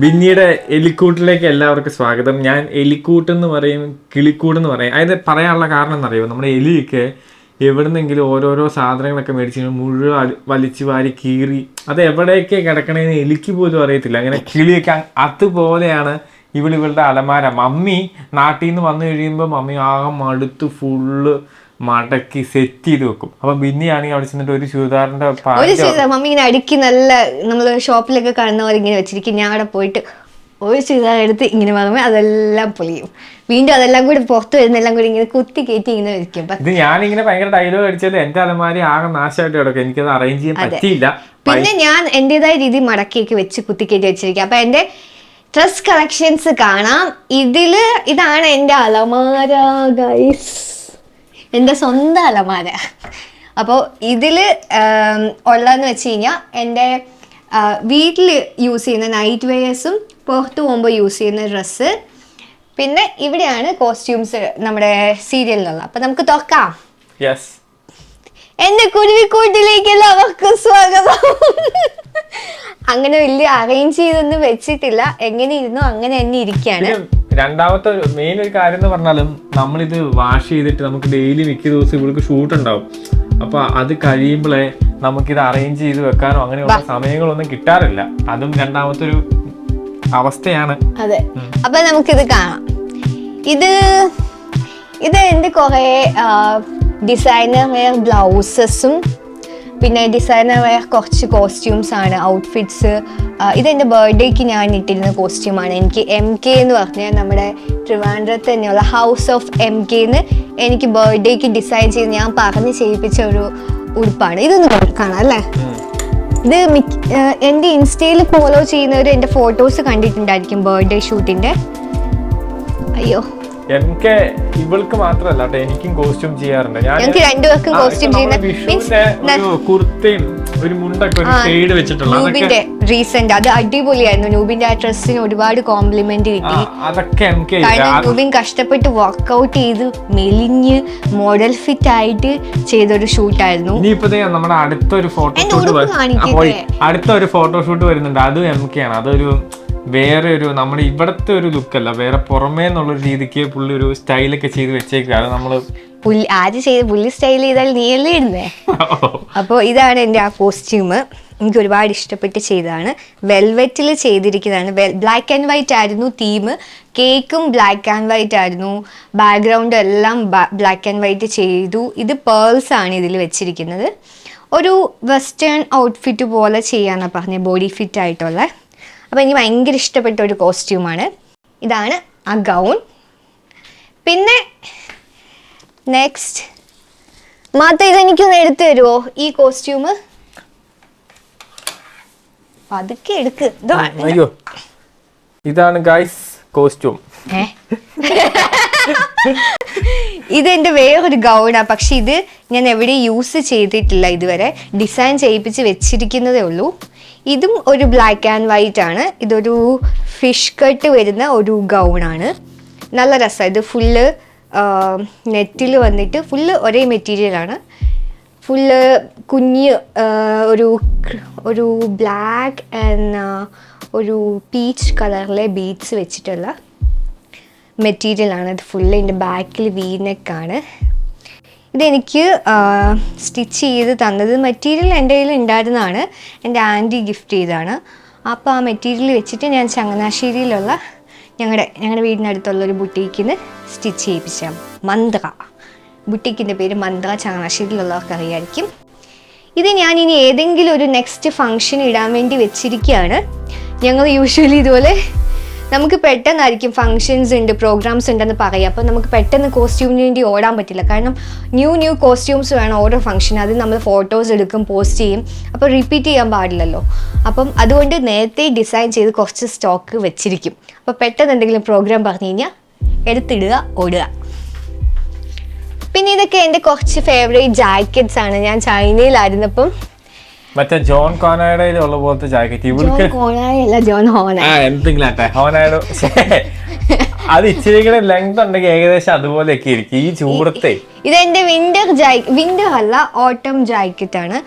Speaker 1: ബിന്നിയുടെ എലിക്കൂട്ടിലേക്ക് എല്ലാവർക്കും സ്വാഗതം. ഞാൻ എലിക്കൂട്ട് എന്ന് പറയും കിളിക്കൂട് എന്ന് പറയും. അതായത് പറയാനുള്ള കാരണം എന്നറിയോ? നമ്മുടെ എലിയൊക്കെ എവിടുന്നെങ്കിലും ഓരോരോ സാധനങ്ങളൊക്കെ മേടിച്ച് മുഴുവൻ വലിച്ചു വാരി കീറി അത് എവിടെയൊക്കെ കിടക്കണേന്ന് എലിക്ക് പോലും അറിയത്തില്ല. അങ്ങനെ കിളിയൊക്കെ അതുപോലെയാണ് ഇവിടെ ഇവളുടെ അലമാര. മമ്മി നാട്ടിൽ നിന്ന് വന്നു കഴിയുമ്പോൾ മമ്മി ആകെ മടുത്ത് ഫുള്ള് മടക്കി സെറ്റ് ചെയ്ത് വെക്കും. അപ്പൊ ബിന്നിയാണെങ്കിൽ അവിടെ ചെന്നിട്ട് ഒരു ചുരിദാറിന്റെ
Speaker 2: ഒരു ചുരിദാർ മമ്മി ഇങ്ങനെ അടുക്കി നല്ല നമ്മൾ ഷോപ്പിലൊക്കെ കാണുന്ന പോലെ ഇങ്ങനെ വെച്ചിരിക്കും. ഞാൻ അവിടെ പോയിട്ട് ഒരു ചുരിദാർ എടുത്ത് ഇങ്ങനെ വാങ്ങുമ്പോൾ അതെല്ലാം പൊളിയും. വീണ്ടും അതെല്ലാം കൂടി പുറത്ത് വരുന്നെല്ലാം കൂടി ഇങ്ങനെ കുത്തി കയറ്റി ഇങ്ങനെ വെക്കും.
Speaker 1: ഇത് ഞാനിങ്ങനെ ഭയങ്കര ഡയലോഗ് അടിച്ചത് എന്റെ അലമാരി ആകെ നാശമായിട്ട് കിടക്കും. എനിക്കത് അറേഞ്ച് ചെയ്യാൻ പറ്റിയില്ല.
Speaker 2: പിന്നെ ഞാൻ എന്റേതായ രീതി മടക്കിയൊക്കെ വെച്ച് കുത്തി കയറ്റി വെച്ചിരിക്കും. അപ്പൊ എന്റെ ഡ്രസ് കളക്ഷൻസ് കാണാം. ഇതിൽ ഇതാണ് എന്റെ അലമാര ഗൈസ് എന്റെ സ്വന്തം അലമാര. അപ്പോൾ ഇതിൽ ഉള്ളതെന്ന് വെച്ച് കഴിഞ്ഞാൽ എന്റെ വീട്ടിൽ യൂസ് ചെയ്യുന്ന നൈറ്റ് വെയേഴ്സും പുറത്ത് പോകുമ്പോൾ യൂസ് ചെയ്യുന്ന ഡ്രസ്സ് പിന്നെ ഇവിടെയാണ് കോസ്റ്റ്യൂംസ് നമ്മുടെ സീരിയലിലുള്ള അപ്പം നമുക്ക് തുറക്കാം. എന്റെ കുരുവിക്കൂട്ടിലേക്ക് എല്ലാവർക്കും സ്വാഗതം. അങ്ങനെ വലിയ അറേഞ്ച് ചെയ്തൊന്നും വെച്ചിട്ടില്ല. എങ്ങനെ ഇരുന്നു അങ്ങനെ തന്നെ ഇരിക്കുകയാണ്.
Speaker 1: രണ്ടാമത്തെ മെയിൻ ഒരു കാര്യം എന്ന് പറഞ്ഞാലും നമ്മളിത് വാഷ് ചെയ്തിട്ട് നമുക്ക് ഡെയിലി മിക്ക ദിവസം ഇവർക്ക് ഷൂട്ട് ഉണ്ടാവും. അപ്പൊ അത് കഴിയുമ്പോഴേ നമുക്കിത് അറേഞ്ച് ചെയ്ത് വെക്കാനോ അങ്ങനെയുള്ള സമയങ്ങളൊന്നും കിട്ടാറില്ല. അതും രണ്ടാമത്തെ ഒരു അവസ്ഥയാണ്.
Speaker 2: അതെ. അപ്പൊ നമുക്കിത് കാണാം. ഇത് ഇത് എന്റെ കൊറേ ഡിസൈനർ വെയർ ബ്ലൗസസും പിന്നെ ഡിസൈനർ വെയർ കുറച്ച് കോസ്റ്റ്യൂംസ് ആണ് ഔട്ട്ഫിറ്റ്സ് ഇതെന്റെ ബർത്ത്ഡേക്ക് ഞാൻ ഇട്ടിരുന്ന കോസ്റ്റ്യൂമാണ് എനിക്ക് എം കെ എന്ന് പറഞ്ഞാൽ നമ്മുടെ ട്രിവാൻഡ്രത്ത് തന്നെയുള്ള ഹൗസ് ഓഫ് എം കെ എന്ന് എനിക്ക് ബർത്ത്ഡേക്ക് ഡിസൈൻ ചെയ്ത് ഞാൻ പറഞ്ഞ് ചെയ്യിപ്പിച്ച ഒരു ഉടുപ്പാണ്. ഇതൊന്ന് കാണാം അല്ലേ? ഇത് മിക്ക എന്റെ ഇൻസ്റ്റയിൽ ഫോളോ ചെയ്യുന്നവർ എന്റെ ഫോട്ടോസ് കണ്ടിട്ടുണ്ടായിരിക്കും ബർത്ത്ഡേ ഷൂട്ടിന്റെ അയ്യോ.
Speaker 1: എനിക്ക് ഇവൾക്ക് മാത്രല്ല കേട്ടോ എനിക്കും കോസ്റ്റ്യൂം ചെയ്യാറുണ്ട്. ഞാൻ കുർത്തയും ഒരു മുണ്ടൊക്കെ ഷെയ്ഡ് വെച്ചിട്ടുള്ള
Speaker 2: റീസെന്റ് അത് അടിപൊളിയായിരുന്നു. നൂബിന്റെ ആ ഡ്രസ്സിന് ഒരുപാട് കോംപ്ലിമെന്റ് കിട്ടി.
Speaker 1: അതൊക്കെ എനിക്ക്
Speaker 2: കാരണം നൂബിൻ കഷ്ടപ്പെട്ട് വർക്ക്ഔട്ട് ചെയ്ത് മെലിഞ്ഞ് മോഡൽ ഫിറ്റ് ആയിട്ട് ചെയ്തൊരു ഷൂട്ടായിരുന്നു
Speaker 1: നമ്മുടെ അടുത്തൊരു ഫോട്ടോഷൂട്ട്
Speaker 2: ഉടുപ്പ് കാണിക്കട്ടെ?
Speaker 1: അടുത്ത ഒരു ഫോട്ടോഷൂട്ട് വരുന്നുണ്ട്. അതും എം കെ ആണ്. അതൊരു വേറെ ഒരു നമ്മുടെ ഇവിടുത്തെ ഒരു ലുക്ക് അല്ല. വേറെ പുറമേ എന്നുള്ള രീതിക്ക് പുള്ളി ഒരു സ്റ്റൈലൊക്കെ ചെയ്ത് വെച്ചേക്കാണ് നമ്മൾ
Speaker 2: പുള്ളി ആര് ചെയ്ത് പുള്ളി സ്റ്റൈൽ ചെയ്താൽ നീയല്ലേ ഇടുന്നേ? അപ്പോൾ ഇതാണ് എന്റെ ആ കോസ്റ്റ്യൂമ് എനിക്ക് ഒരുപാട് ഇഷ്ടപ്പെട്ട് ചെയ്തതാണ്. വെൽവെറ്റിൽ ചെയ്തിരിക്കുന്നതാണ്. ബ്ലാക്ക് ആൻഡ് വൈറ്റ് ആയിരുന്നു തീം കേക്കും ബ്ലാക്ക് ആൻഡ് വൈറ്റ് ആയിരുന്നു. ബാക്ക്ഗ്രൗണ്ട് എല്ലാം ബ്ലാക്ക് ആൻഡ് വൈറ്റ് ചെയ്തു. ഇത് പേൾസ് ആണ് ഇതിൽ വെച്ചിരിക്കുന്നത്. ഒരു വെസ്റ്റേൺ ഔട്ട്ഫിറ്റ് പോലെ ചെയ്യാന്നാണ് പറഞ്ഞത് ബോഡി ഫിറ്റ് ആയിട്ടുള്ള. അപ്പോൾ എനിക്ക് ഭയങ്കര ഇഷ്ടപ്പെട്ട ഒരു കോസ്റ്റ്യൂമാണ് ഇതാണ് ആ ഗൗൺ പിന്നെ നെക്സ്റ്റ് മാത്ത ഇതെനിക്കൊന്ന് എടുത്തു തരുമോ ഈ കോസ്റ്റ്യൂം പതുക്കെ എടുക്ക്. ഇതോ.
Speaker 1: അയ്യോ. ഇതാണ് ഗൈസ് കോസ്റ്റ്യൂം
Speaker 2: ഏ? ഇതെന്റെ വേറൊരു ഗൗണാ പക്ഷെ ഇത് ഞാൻ എവിടെ യൂസ് ചെയ്തിട്ടില്ല ഇതുവരെ. ഡിസൈൻ ചെയ്യിപ്പിച്ച് വെച്ചിരിക്കുന്നതേ ഉള്ളൂ. ഇതും ഒരു ബ്ലാക്ക് ആൻഡ് വൈറ്റ് ആണ്. ഇതൊരു ഫിഷ് കട്ട് വരുന്ന ഒരു ഗൗണാണ് നല്ല രസമാണ് ഇത് ഫുള്ള് നെറ്റിൽ വന്നിട്ട് ഫുള്ള് ഒരേ മെറ്റീരിയലാണ് ഫുള്ള് കുഞ്ഞ് ഒരു ഒരു ബ്ലാക്ക് ആൻഡ് ഒരു പീച്ച് കളറിലെ ബീഡ്സ് വെച്ചിട്ടുള്ള മെറ്റീരിയലാണ് ഇത് ഫുള്ള് എന്റെ ബാക്കിൽ വീനെക്കാണ് ഇതെനിക്ക് സ്റ്റിച്ച് ചെയ്ത് തന്നത് മെറ്റീരിയൽ എന്റെ കയ്യിൽ ഉണ്ടായിരുന്നതാണ്. എന്റെ ആന്റി ഗിഫ്റ്റ് ചെയ്തതാണ്. അപ്പോൾ ആ മെറ്റീരിയൽ വെച്ചിട്ട് ഞാൻ ചങ്ങനാശ്ശേരിയിലുള്ള ഞങ്ങളുടെ ഞങ്ങളുടെ വീടിനടുത്തുള്ള ഒരു ബുട്ടീക്കിൽ നിന്ന് സ്റ്റിച്ച് ചെയ്യിപ്പിച്ച മന്ത്ര. ബുട്ടീക്കിന്റെ പേര് മന്ത്ര ചങ്ങനാശ്ശേരിയിലുള്ളവർക്ക് അറിയായിരിക്കും. ഇത് ഞാൻ ഇനി ഏതെങ്കിലും ഒരു നെക്സ്റ്റ് ഫങ്ഷൻ ഇടാൻ വേണ്ടി വെച്ചിരിക്കുകയാണ് ഞങ്ങൾ യൂഷ്വലി ഇതുപോലെ നമുക്ക് പെട്ടെന്നായിരിക്കും ഫങ്ഷൻസ് ഉണ്ട് പ്രോഗ്രാംസ് ഉണ്ടെന്ന് പറയാം അപ്പോൾ നമുക്ക് പെട്ടെന്ന് കോസ്റ്റ്യൂമിന് വേണ്ടി ഓടാൻ പറ്റില്ല. കാരണം ന്യൂ ന്യൂ കോസ്റ്റ്യൂംസ് വേണം ഓരോ ഫംഗ്ഷൻ അത് നമ്മൾ ഫോട്ടോസ് എടുക്കും പോസ്റ്റ് ചെയ്യും. അപ്പോൾ റിപ്പീറ്റ് ചെയ്യാൻ പാടില്ലല്ലോ. അപ്പം അതുകൊണ്ട് നേരത്തെ ഡിസൈൻ ചെയ്ത് കുറച്ച് സ്റ്റോക്ക് വെച്ചിരിക്കും. അപ്പോൾ പെട്ടെന്ന് എന്തെങ്കിലും പ്രോഗ്രാം പറഞ്ഞു കഴിഞ്ഞാൽ എടുത്തിടുക ഓടുക. പിന്നെ ഇതൊക്കെ എന്റെ കുറച്ച് ഫേവറേറ്റ് ജാക്കറ്റ്സ് ആണ്. ഞാൻ ചൈനയിലായിരുന്നപ്പം
Speaker 1: മറ്റേ ജോൺ കോനായുടെ ഉള്ള പോലത്തെ ജാക്കറ്റ്
Speaker 2: ജോൺ
Speaker 1: ഇവൾക്ക് എന്തെങ്കിലും ആട്ടെ. ഹോനായുടെ അത് ഇച്ചിരി കൂടെ ലെങ്ത് ഉണ്ടെങ്കിൽ ഏകദേശം അതുപോലെയൊക്കെ ഇരിക്കും. ഈ ചൂടത്തെ.
Speaker 2: ഇതെന്റെ വിന്റർ ജാക്കറ്റ് വിന്റർ അല്ല ഓട്ടം ജാക്കറ്റ് ആണ്.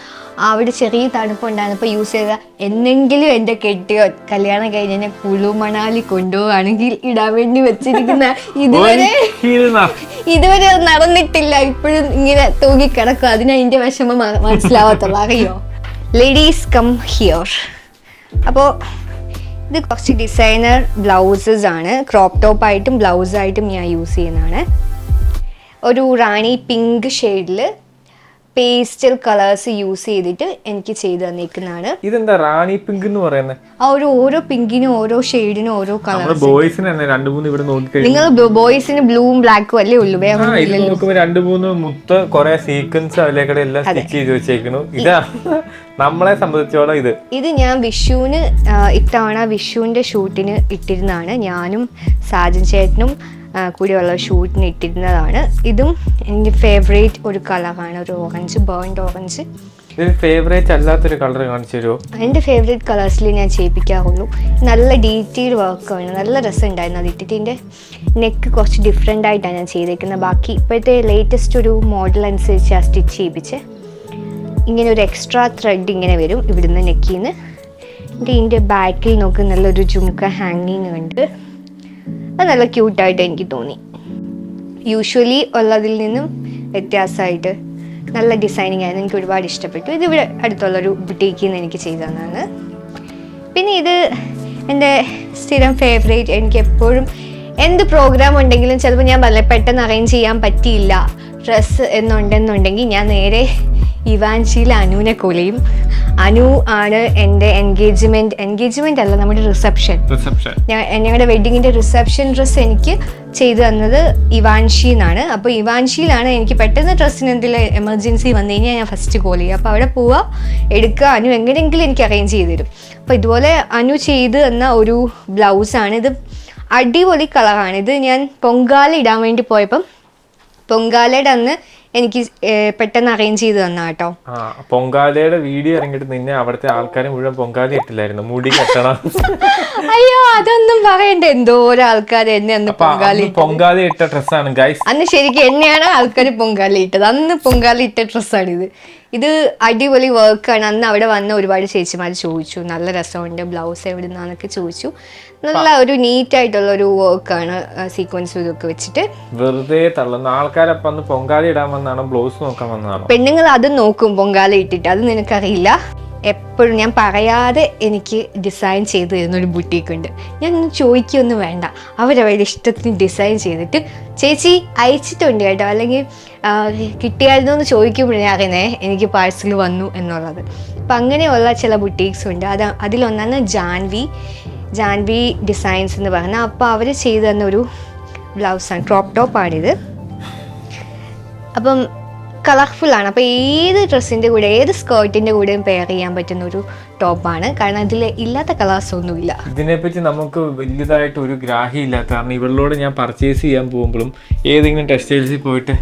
Speaker 2: അവിടെ ചെറിയ തണുപ്പുണ്ടായിരുന്നപ്പോൾ യൂസ് ചെയ്ത എന്നെങ്കിലും എന്റെ കെട്ടിയോ കല്യാണം കഴിഞ്ഞ് എന്നെ കുളു മണാലി കൊണ്ടുപോവാണെങ്കിൽ ഇടാൻ വേണ്ടി വെച്ചിരിക്കുന്ന ഇതുവരെ ഇതുവരെ നടന്നിട്ടില്ല. ഇപ്പോഴും ഇങ്ങനെ തൂങ്ങിക്കിടക്കും. അതിന് അതിന്റെ വിഷമം മനസ്സിലാവത്തുള്ളൂ അറിയോ? ലേഡീസ് കം ഹിയർ അപ്പോൾ ഇത് കുറച്ച് ഡിസൈനർ ബ്ലൗസസ് ആണ്. ക്രോപ്പ് ടോപ്പായിട്ടും ബ്ലൗസായിട്ടും ഞാൻ യൂസ് ചെയ്യുന്നതാണ്. ഒരു റാണി പിങ്ക് ഷെയ്ഡിൽ പേസ്റ്റൽ കളേഴ്സ് യൂസ് ചെയ്തിട്ട് എനിക്ക് ചെയ്ത് തന്നിരിക്കുന്നതാണ്
Speaker 1: ഇതെന്താ റാണി പിങ്ക് എന്ന് പറയുന്നത്
Speaker 2: ആ ഒരു ഓരോ പിങ്കിനും ഓരോ ഷെയ്ഡിനും ഓരോ കളർ
Speaker 1: നമ്മുടെ ബോയ്സിന് തന്നെ രണ്ട് മൂന്ന് ഇവിടെ നോക്കി
Speaker 2: നിങ്ങൾ ബോയ്സിന് ബ്ലൂവും ബ്ലാക്കും അല്ലേ ഉള്ളൂ. വേറെ
Speaker 1: ഇത് രണ്ടു മൂന്ന് മുത്ത് കുറെ സീക്വൻസ് അതിലേക്കൂടെ എല്ലാം സ്റ്റിച്ച് ചെയ്ത് വെച്ചേക്കുന്നു. ഇതാ നമ്മളെ സംബന്ധിച്ചോളം ഇത്.
Speaker 2: ഇത് ഞാൻ വിഷുവിന് ഇത്തവണ വിഷുവിന്റെ ഷൂട്ടിന് ഇട്ടിരുന്നാണ് ഞാനും സാജൻ ചേട്ടനും കൂടിയുള്ള ഷൂട്ടിന് ഇട്ടിരുന്നതാണ് ഇതും എന്റെ ഫേവറേറ്റ് ഒരു കളറാണ് ഒരു ഓറഞ്ച് ബേൺഡ് ഓറഞ്ച്
Speaker 1: ഫേവറേറ്റ് അല്ലാത്തൊരു കളർ കാണിച്ചു തരുമോ
Speaker 2: എന്റെ ഫേവറേറ്റ് കളേഴ്സിൽ ഞാൻ ചെയ്യിപ്പിക്കാറുള്ളൂ. നല്ല ഡീറ്റെയിൽ വർക്കാണ് നല്ല രസമുണ്ടായിരുന്നു അത് ഇട്ടിട്ട്. നെക്ക് കുറച്ച് ഡിഫറെന്റ് ആയിട്ടാണ് ഞാൻ ചെയ്തേക്കുന്നത്. ബാക്കി ഇപ്പോഴത്തെ ലേറ്റസ്റ്റ് ഒരു മോഡൽ അനുസരിച്ച് ആ സ്റ്റിച്ച് ചെയ്യിപ്പിച്ച്. ഇങ്ങനെ ഒരു എക്സ്ട്രാ ത്രെഡ് ഇങ്ങനെ വരും ഇവിടുന്ന് നെക്കിൽ നിന്ന്. ഇതിന്റെ ബാക്കിൽ നോക്ക് നല്ലൊരു ജുമുക്ക ഹാങ്ങിങ് ഉണ്ട്. അത് നല്ല ക്യൂട്ടായിട്ട് എനിക്ക് തോന്നി. യൂഷ്വലി ഉള്ളതിൽ നിന്നും വ്യത്യാസമായിട്ട് നല്ല ഡിസൈനിങ് ആയിരുന്നു. എനിക്ക് ഒരുപാട് ഇഷ്ടപ്പെട്ടു. ഇത് ഇവിടെ അടുത്തുള്ളൊരു ബുട്ടീക്കിൽ നിന്ന് എനിക്ക് ചെയ്തു തന്നതാണ്. പിന്നെ ഇത് എന്റെ സ്ഥിരം ഫേവറേറ്റ് എനിക്ക് എപ്പോഴും എന്ത് പ്രോഗ്രാം ഉണ്ടെങ്കിലും ചിലപ്പോൾ ഞാൻ വളരെ പെട്ടെന്ന് അറേഞ്ച് ചെയ്യാൻ പറ്റിയില്ല. ഡ്രസ്സ് എന്നുണ്ടെന്നുണ്ടെങ്കിൽ ഞാൻ നേരെ ഇവാൻഷിയിൽ അനുവിനെ കൊലയും അനു ആണ് എന്റെ എൻഗേജ്മെന്റ് എൻഗേജ്മെന്റ് അല്ല നമ്മുടെ റിസപ്ഷൻ
Speaker 1: റിസപ്ഷൻ
Speaker 2: ഞങ്ങളുടെ വെഡിങ്ങിന്റെ റിസപ്ഷൻ ഡ്രസ് എനിക്ക് ചെയ്തു തന്നത് ഇവാൻഷി എന്നാണ് അപ്പോൾ ഇവാൻഷിയിലാണ് എനിക്ക് പെട്ടെന്ന് ഡ്രസ്സിന് എന്തെങ്കിലും എമർജൻസി വന്നു കഴിഞ്ഞാൽ ഞാൻ ഫസ്റ്റ് കോൾ ചെയ്യുക അപ്പോൾ അവിടെ പോവുക എടുക്കുക അനു എങ്ങനെയെങ്കിലും എനിക്ക് അറേഞ്ച് ചെയ്ത് തരും. അപ്പോൾ ഇതുപോലെ അനു ചെയ്ത് തന്ന ഒരു ബ്ലൗസാണ് ഇത് അടിപൊളി കളറാണ് ഇത് ഞാൻ പൊങ്കാല ഇടാൻ വേണ്ടി പോയപ്പം പൊങ്കാലയുടെ അന്ന് എനിക്ക് പെട്ടെന്ന് അറേഞ്ച് ചെയ്ത് തന്ന കേട്ടോ.
Speaker 1: ആ പൊങ്കാലയുടെ വീഡിയോ ഇറങ്ങിയിട്ട് നിന്നെ അവിടുത്തെ ആൾക്കാരെ മുഴുവൻ പൊങ്കാല ഇട്ടില്ലായിരുന്നു. മുടി കെട്ടണം.
Speaker 2: അയ്യോ അതൊന്നും പറയണ്ട. എന്തോ ഒരാൾക്കാർ എന്നെ അന്ന് പൊങ്കാല
Speaker 1: പൊങ്കാല ഇട്ട ഡ്രസ്സാണ് ഗൈസ്
Speaker 2: അന്ന് ശരിക്കും എന്നെയാണ് ആൾക്കാർ പൊങ്കാല ഇട്ടത്. അന്ന് പൊങ്കാല ഇട്ട ഡ്രസ്സാണിത്. ഇത് അടിപൊളി വർക്കാണ് അന്ന് അവിടെ വന്ന ഒരുപാട് ചേച്ചിമാർ ചോദിച്ചു. നല്ല രസമുണ്ട് ബ്ലൗസ് എവിടെ നിന്നാന്നൊക്കെ ചോദിച്ചു. നല്ല ഒരു നീറ്റ് ആയിട്ടുള്ള ഒരു വർക്കാണ് സീക്വൻസ് ഇതൊക്കെ വെച്ചിട്ട്.
Speaker 1: വെറുതെ തള്ളുന്ന ആൾക്കാരെ പൊങ്കാല ഇടാൻ വന്നാണോ ബ്ലൗസ് നോക്കാൻ വന്നതാണോ
Speaker 2: പെണ്ണുങ്ങൾ അത് നോക്കും പൊങ്കാല ഇട്ടിട്ട്. അത് നിനക്കറിയില്ല? എപ്പോഴും ഞാൻ പറയാതെ എനിക്ക് ഡിസൈൻ ചെയ്ത് തരുന്ന ഒരു ബുട്ടീക്ക് ഉണ്ട്. ഞാൻ ചോദിക്കൊന്നും വേണ്ട. അവരവരുടെ ഇഷ്ടത്തിന് ഡിസൈൻ ചെയ്തിട്ട് ചേച്ചി അയച്ചിട്ടുണ്ട് കേട്ടോ. അല്ലെങ്കിൽ കിട്ടിയായിരുന്നു എന്ന് ചോദിക്കുമ്പോഴേ അറിയുന്നേ എനിക്ക് പാഴ്സൽ വന്നു എന്നുള്ളത്. അപ്പം അങ്ങനെയുള്ള ചില ബുട്ടീക്സ് ഉണ്ട്. അത് അതിലൊന്നാണ് ജാൻവി ജാൻവി ഡിസൈൻസ് എന്ന് പറഞ്ഞാൽ അപ്പോൾ അവർ ചെയ്തു തന്നൊരു ബ്ലൗസാണ് ക്രോപ്പ് ടോപ്പാണിത് അപ്പം കളർഫുൾ ആണ് അപ്പോൾ ഏത് ഡ്രസ്സിന്റെ കൂടെ ഏത് സ്കേർട്ടിന്റെ കൂടെയും പെയർ ചെയ്യാൻ പറ്റുന്ന ഒരു ടോപ്പാണ്. കാരണം ഇതിൽ ഇല്ലാത്ത കളേഴ്സ് ഒന്നുമില്ല.
Speaker 1: ഇതിനെപ്പറ്റി നമുക്ക് വലിയതായിട്ട് ഒരു ഗ്രാഹ്യമില്ലാത്ത കാരണം ഇവളോട് ഞാൻ പർച്ചേസ് ചെയ്യാൻ പോകുമ്പോഴും ഏതെങ്കിലും ടെക്സ്റ്റൈൽസിൽ പോയിട്ട്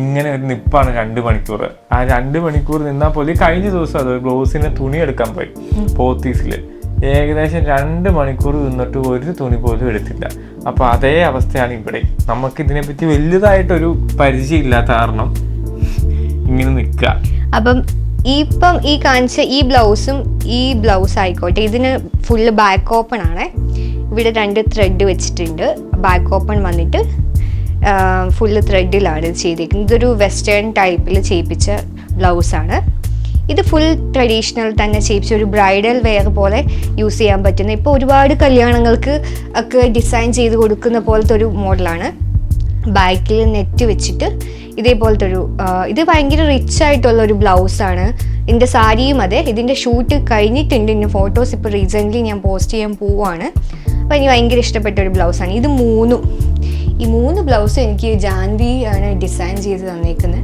Speaker 1: ഇങ്ങനെ ഒരു നിപ്പാണ് രണ്ട് മണിക്കൂർ ആ രണ്ട് മണിക്കൂർ നിന്നാൽ പോലും കഴിഞ്ഞ ദിവസം അത് ബ്ലൗസിന് തുണി എടുക്കാൻ പോയി പോത്തീസിൽ ഏകദേശം രണ്ട് മണിക്കൂർ നിന്നിട്ട് ഒരു തുണി പോലും എടുത്തില്ല. അപ്പോൾ അതേ അവസ്ഥയാണ് ഇവിടെ നമുക്ക് ഇതിനെപ്പറ്റി വലുതായിട്ടൊരു പരിചയമില്ലാത്ത കാരണം ഇങ്ങനെ നിൽക്കുക.
Speaker 2: അപ്പം ഇപ്പം ഈ കാണിച്ച ഈ ബ്ലൗസും ഈ ബ്ലൗസ് ആയിക്കോട്ടെ ഇതിന് ഫുള്ള് ബാക്ക് ഓപ്പൺ ആണ്. ഇവിടെ രണ്ട് ത്രെഡ് വെച്ചിട്ടുണ്ട്. ബാക്ക് ഓപ്പൺ വന്നിട്ട് ഫുള്ള് ത്രെഡിലാണ് ഇത് ചെയ്തിരിക്കുന്നത് ഇതൊരു വെസ്റ്റേൺ ടൈപ്പിൽ ചെയ്യിപ്പിച്ച ബ്ലൗസാണ്. ഇത് ഫുൾ ട്രഡീഷണൽ തന്നെ ചെയ്യിപ്പിച്ച ഒരു ബ്രൈഡൽ വെയർ പോലെ യൂസ് ചെയ്യാൻ പറ്റുന്ന ഇപ്പോൾ ഒരുപാട് കല്യാണങ്ങൾക്ക് ഒക്കെ ഡിസൈൻ ചെയ്ത് കൊടുക്കുന്ന പോലത്തെ ഒരു മോഡലാണ് ബാക്കിൽ നെറ്റ് വെച്ചിട്ട് ഇതേപോലത്തെ ഒരു ഇത് ഭയങ്കര റിച്ച് ആയിട്ടുള്ള ഒരു ബ്ലൗസാണ്. ഇതിന്റെ സാരിയും അതെ. ഇതിന്റെ ഷൂട്ട് കഴിഞ്ഞിട്ടുണ്ട്. ഇതിന്റെ ഫോട്ടോസ് ഇപ്പോൾ റീസെന്റ്ലി ഞാൻ പോസ്റ്റ് ചെയ്യാൻ പോവുകയാണ് അപ്പോൾ എനിക്ക് ഭയങ്കര ഇഷ്ടപ്പെട്ട ഒരു ബ്ലൗസാണ്. ഇത് മൂന്നും. ഈ മൂന്ന് ബ്ലൗസ് എനിക്ക് ജാൻവി ആണ് ഡിസൈൻ ചെയ്ത് തന്നേക്കുന്നത്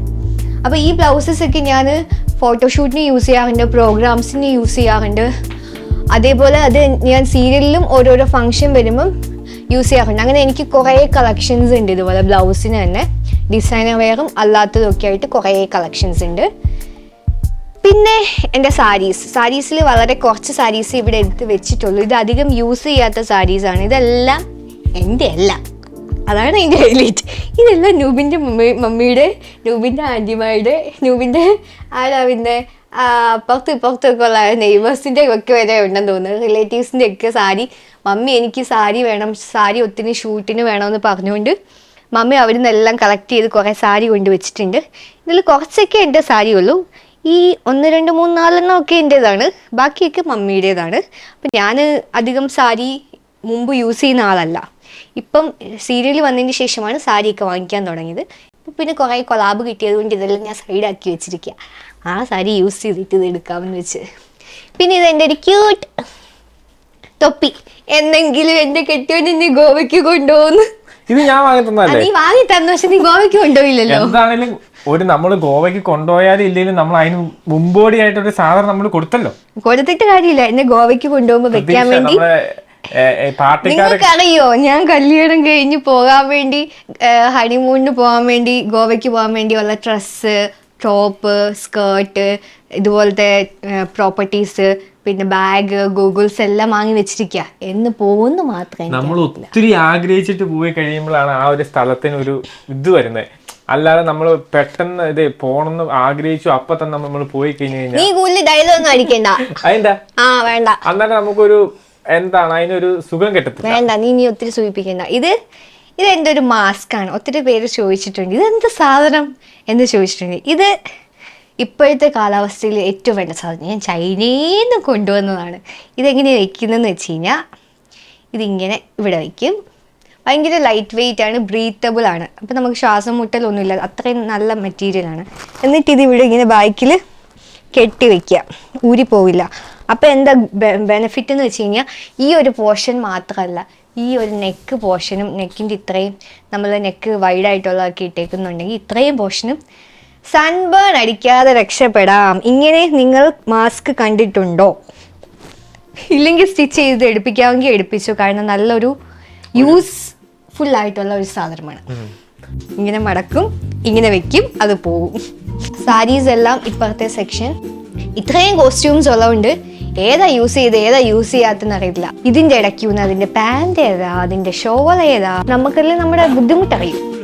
Speaker 2: അപ്പോൾ ഈ ബ്ലൗസസ് ഒക്കെ ഞാൻ ഫോട്ടോഷൂട്ടിന് യൂസ് ചെയ്യാറുണ്ട് പ്രോഗ്രാംസിന് യൂസ് ചെയ്യാറുണ്ട്. അതേപോലെ അത് ഞാൻ സീരിയലിലും ഓരോരോ ഫങ്ഷൻ വരുമ്പം യൂസ് ചെയ്യാറുണ്ട്. അങ്ങനെ എനിക്ക് കുറേ കളക്ഷൻസ് ഉണ്ട് ഇതുപോലെ ബ്ലൗസിന് തന്നെ. ഡിസൈനർ വെയറും അല്ലാത്തതും ഒക്കെ ആയിട്ട് കുറേ കളക്ഷൻസ് ഉണ്ട്. പിന്നെ എന്റെ സാരീസ്. സാരീസിൽ വളരെ കുറച്ച് സാരീസ് ഇവിടെ എടുത്ത് വെച്ചിട്ടുള്ളൂ. ഇത് അധികം യൂസ് ചെയ്യാത്ത സാരീസാണ് ഇതെല്ലാം എന്റെ അല്ല. അതാണ് എന്റെ ഹൈലൈറ്റ് ഇതെല്ലാം നൂബിന്റെ മമ്മി മമ്മിയുടെ നൂബിന്റെ ആന്റിമാരുടെ നൂബിന്റെ ആരാ പിന്നെ അപ്പുറത്തും ഇപ്പുറത്തൊക്കെ ഉള്ള നെയ്ബേഴ്സിന്റെ ഒക്കെ വരെ ഉണ്ടെന്ന് തോന്നുന്നു. റിലേറ്റീവ്സിന്റെ ഒക്കെ സാരി മമ്മി എനിക്ക് സാരി വേണം. സാരി ഒത്തിരി ഷൂട്ടിന് വേണമെന്ന് പറഞ്ഞുകൊണ്ട് മമ്മി അവിടെ നിന്നെല്ലാം കളക്ട് ചെയ്ത് കുറേ സാരി കൊണ്ട് വെച്ചിട്ടുണ്ട്. ഇതിൽ കുറച്ചൊക്കെ എന്റെ സാരി ഉള്ളൂ ഈ ഒന്ന് രണ്ട് മൂന്ന് നാലെണ്ണം ഒക്കെ എന്റേതാണ്. ബാക്കിയൊക്കെ മമ്മിയുടേതാണ്. അപ്പം ഞാൻ അധികം സാരി മുമ്പ് യൂസ് ചെയ്യുന്ന ആളല്ല. ഇപ്പം സീരിയൽ വന്നതിന് ശേഷമാണ് സാരിയൊക്കെ വാങ്ങിക്കാൻ തുടങ്ങിയത്. പിന്നെ കുറേ കൊലാബ് കിട്ടിയത് കൊണ്ട് ഇതെല്ലാം ഞാൻ സൈഡാക്കി വെച്ചിരിക്കുക ആ സാരി യൂസ് ചെയ്തിട്ട് ഇത് എടുക്കാമെന്ന് വെച്ച്. പിന്നെ ഇത് എന്റെ ഒരു ക്യൂട്ട് തൊപ്പി. എന്നെങ്കിലും എന്റെ കെട്ടിയോൻ എന്നെ ഗോവയ്ക്ക് കൊണ്ടുപോകുന്നു.
Speaker 1: ഇത് ഞാൻ വാങ്ങി തന്നല്ലേ
Speaker 2: നീ വാങ്ങി തന്നു പക്ഷെ നീ ഗോവയ്ക്ക് കൊണ്ടുപോയില്ലല്ലോ.
Speaker 1: എന്താണെങ്കിലും ഒരു നമ്മൾ ഗോവയ്ക്ക് കൊണ്ടുപോയാലും ഇല്ലെങ്കിലും നമ്മൾ അതിന് മുമ്പോടിയായിട്ട് ഒരു സാധനം നമ്മൾ കൊടുത്തല്ലോ.
Speaker 2: കൊടുത്തിട്ട് കാര്യമില്ല. എന്നെ ഗോവയ്ക്ക് കൊണ്ടുപോകുമ്പോ വെക്കാൻ വേണ്ടി നിങ്ങൾക്കറിയോ ഞാൻ കല്യാണം കഴിഞ്ഞ് പോകാൻ വേണ്ടി ഹണിമൂണിന് പോകാൻ വേണ്ടി ഗോവയ്ക്ക് പോകാൻ വേണ്ടിയുള്ള ഡ്രസ്സ് ടോപ്പ് സ്കേർട്ട് ഇതുപോലത്തെ പ്രോപ്പർട്ടീസ് പിന്നെ ബാഗ് ഗൂഗിൾസ് എല്ലാം വാങ്ങി വെച്ചിരിക്കുക എന്ന് പോകുന്നു മാത്രമേ
Speaker 1: നമ്മൾ ഒത്തിരി ആഗ്രഹിച്ചിട്ട് പോയി കഴിയുമ്പോഴാണ് ആ ഒരു സ്ഥലത്തിന് ഒരു ഇത് വരുന്നത്. അല്ലാതെ നമ്മൾ പെട്ടെന്ന് ഇത് പോണെന്ന് ആഗ്രഹിച്ചു അപ്പൊ തന്നെ നമ്മൾ പോയി കഴിഞ്ഞു കഴിഞ്ഞാൽ
Speaker 2: നീ കൂടുതൽ ഡയലോഗ് അടിക്കണ്ട.
Speaker 1: അതെന്താ?
Speaker 2: ആ വേണ്ട.
Speaker 1: അന്നേരം നമുക്കൊരു എന്താണ് അതിനൊരു സുഖം കിട്ടത്തില്ല.
Speaker 2: വേണ്ട നീ നീ ഒത്തിരി സൂചിപ്പിക്കണ്ട. ഇത് ഇത് എന്റെ ഒരു മാസ്ക് ആണ്? ഒത്തിരി പേര് ചോദിച്ചിട്ടുണ്ട്. ഇത് എന്ത് സാധനം എന്ന് ചോദിച്ചിട്ടുണ്ട്. ഇത് ഇപ്പോഴത്തെ കാലാവസ്ഥയിൽ ഏറ്റവും വേണ്ട സാധനം ഞാൻ ചൈനയിൽ നിന്ന് കൊണ്ടുവന്നതാണ്. ഇതെങ്ങനെയാണ് വയ്ക്കുന്നതെന്ന് വെച്ച് കഴിഞ്ഞാൽ ഇതിങ്ങനെ ഇവിടെ വയ്ക്കും ഭയങ്കര ലൈറ്റ് വെയിറ്റ് ആണ് ബ്രീത്തബിൾ ആണ്. അപ്പോൾ നമുക്ക് ശ്വാസം മുട്ടലൊന്നുമില്ല അത്രയും നല്ല മെറ്റീരിയലാണ് എന്നിട്ട് ഇത് ഇവിടെ ഇങ്ങനെ ബാക്കിൽ കെട്ടി വയ്ക്കുക ഊരി പോവില്ല. അപ്പോൾ എന്താ ബെനിഫിറ്റ് എന്ന് വെച്ച് കഴിഞ്ഞാൽ ഈ ഒരു പോർഷൻ മാത്രമല്ല ഈ ഒരു നെക്ക് പോർഷനും നെക്കിന്റെ ഇത്രയും നമ്മൾ നെക്ക് വൈഡായിട്ടുള്ളതൊക്കെ ഇട്ടേക്കുന്നുണ്ടെങ്കിൽ ഇത്രയും പോർഷനും സൺബേൺ അടിക്കാതെ രക്ഷപ്പെടാം. ഇങ്ങനെ നിങ്ങൾ മാസ്ക് കണ്ടിട്ടുണ്ടോ? ഇല്ലെങ്കിൽ സ്റ്റിച്ച് ചെയ്ത് എടുപ്പിക്കാമെങ്കിൽ എടുപ്പിച്ചു. കാരണം നല്ലൊരു യൂസ്ഫുൾ ആയിട്ടുള്ള ഒരു സാധനമാണ്. ഇങ്ങനെ മടക്കും ഇങ്ങനെ വെക്കും അത് പോകും. സാരീസ് എല്ലാം ഇപ്പോഴത്തെ സെക്ഷൻ ഇത്രയും കോസ്റ്റ്യൂംസ് ഉള്ളതുകൊണ്ട് ഏതാ യൂസ് ചെയ്ത് ഏതാ യൂസ് ചെയ്യാത്തെന്ന് അറിയില്ല ഇതിന്റെ ഇടയ്ക്ക് അതിന്റെ പാന്റ് ഏതാ അതിന്റെ ഷോൾ ഏതാ? നമുക്കെല്ലാം നമ്മുടെ ബുദ്ധിമുട്ടറിയും.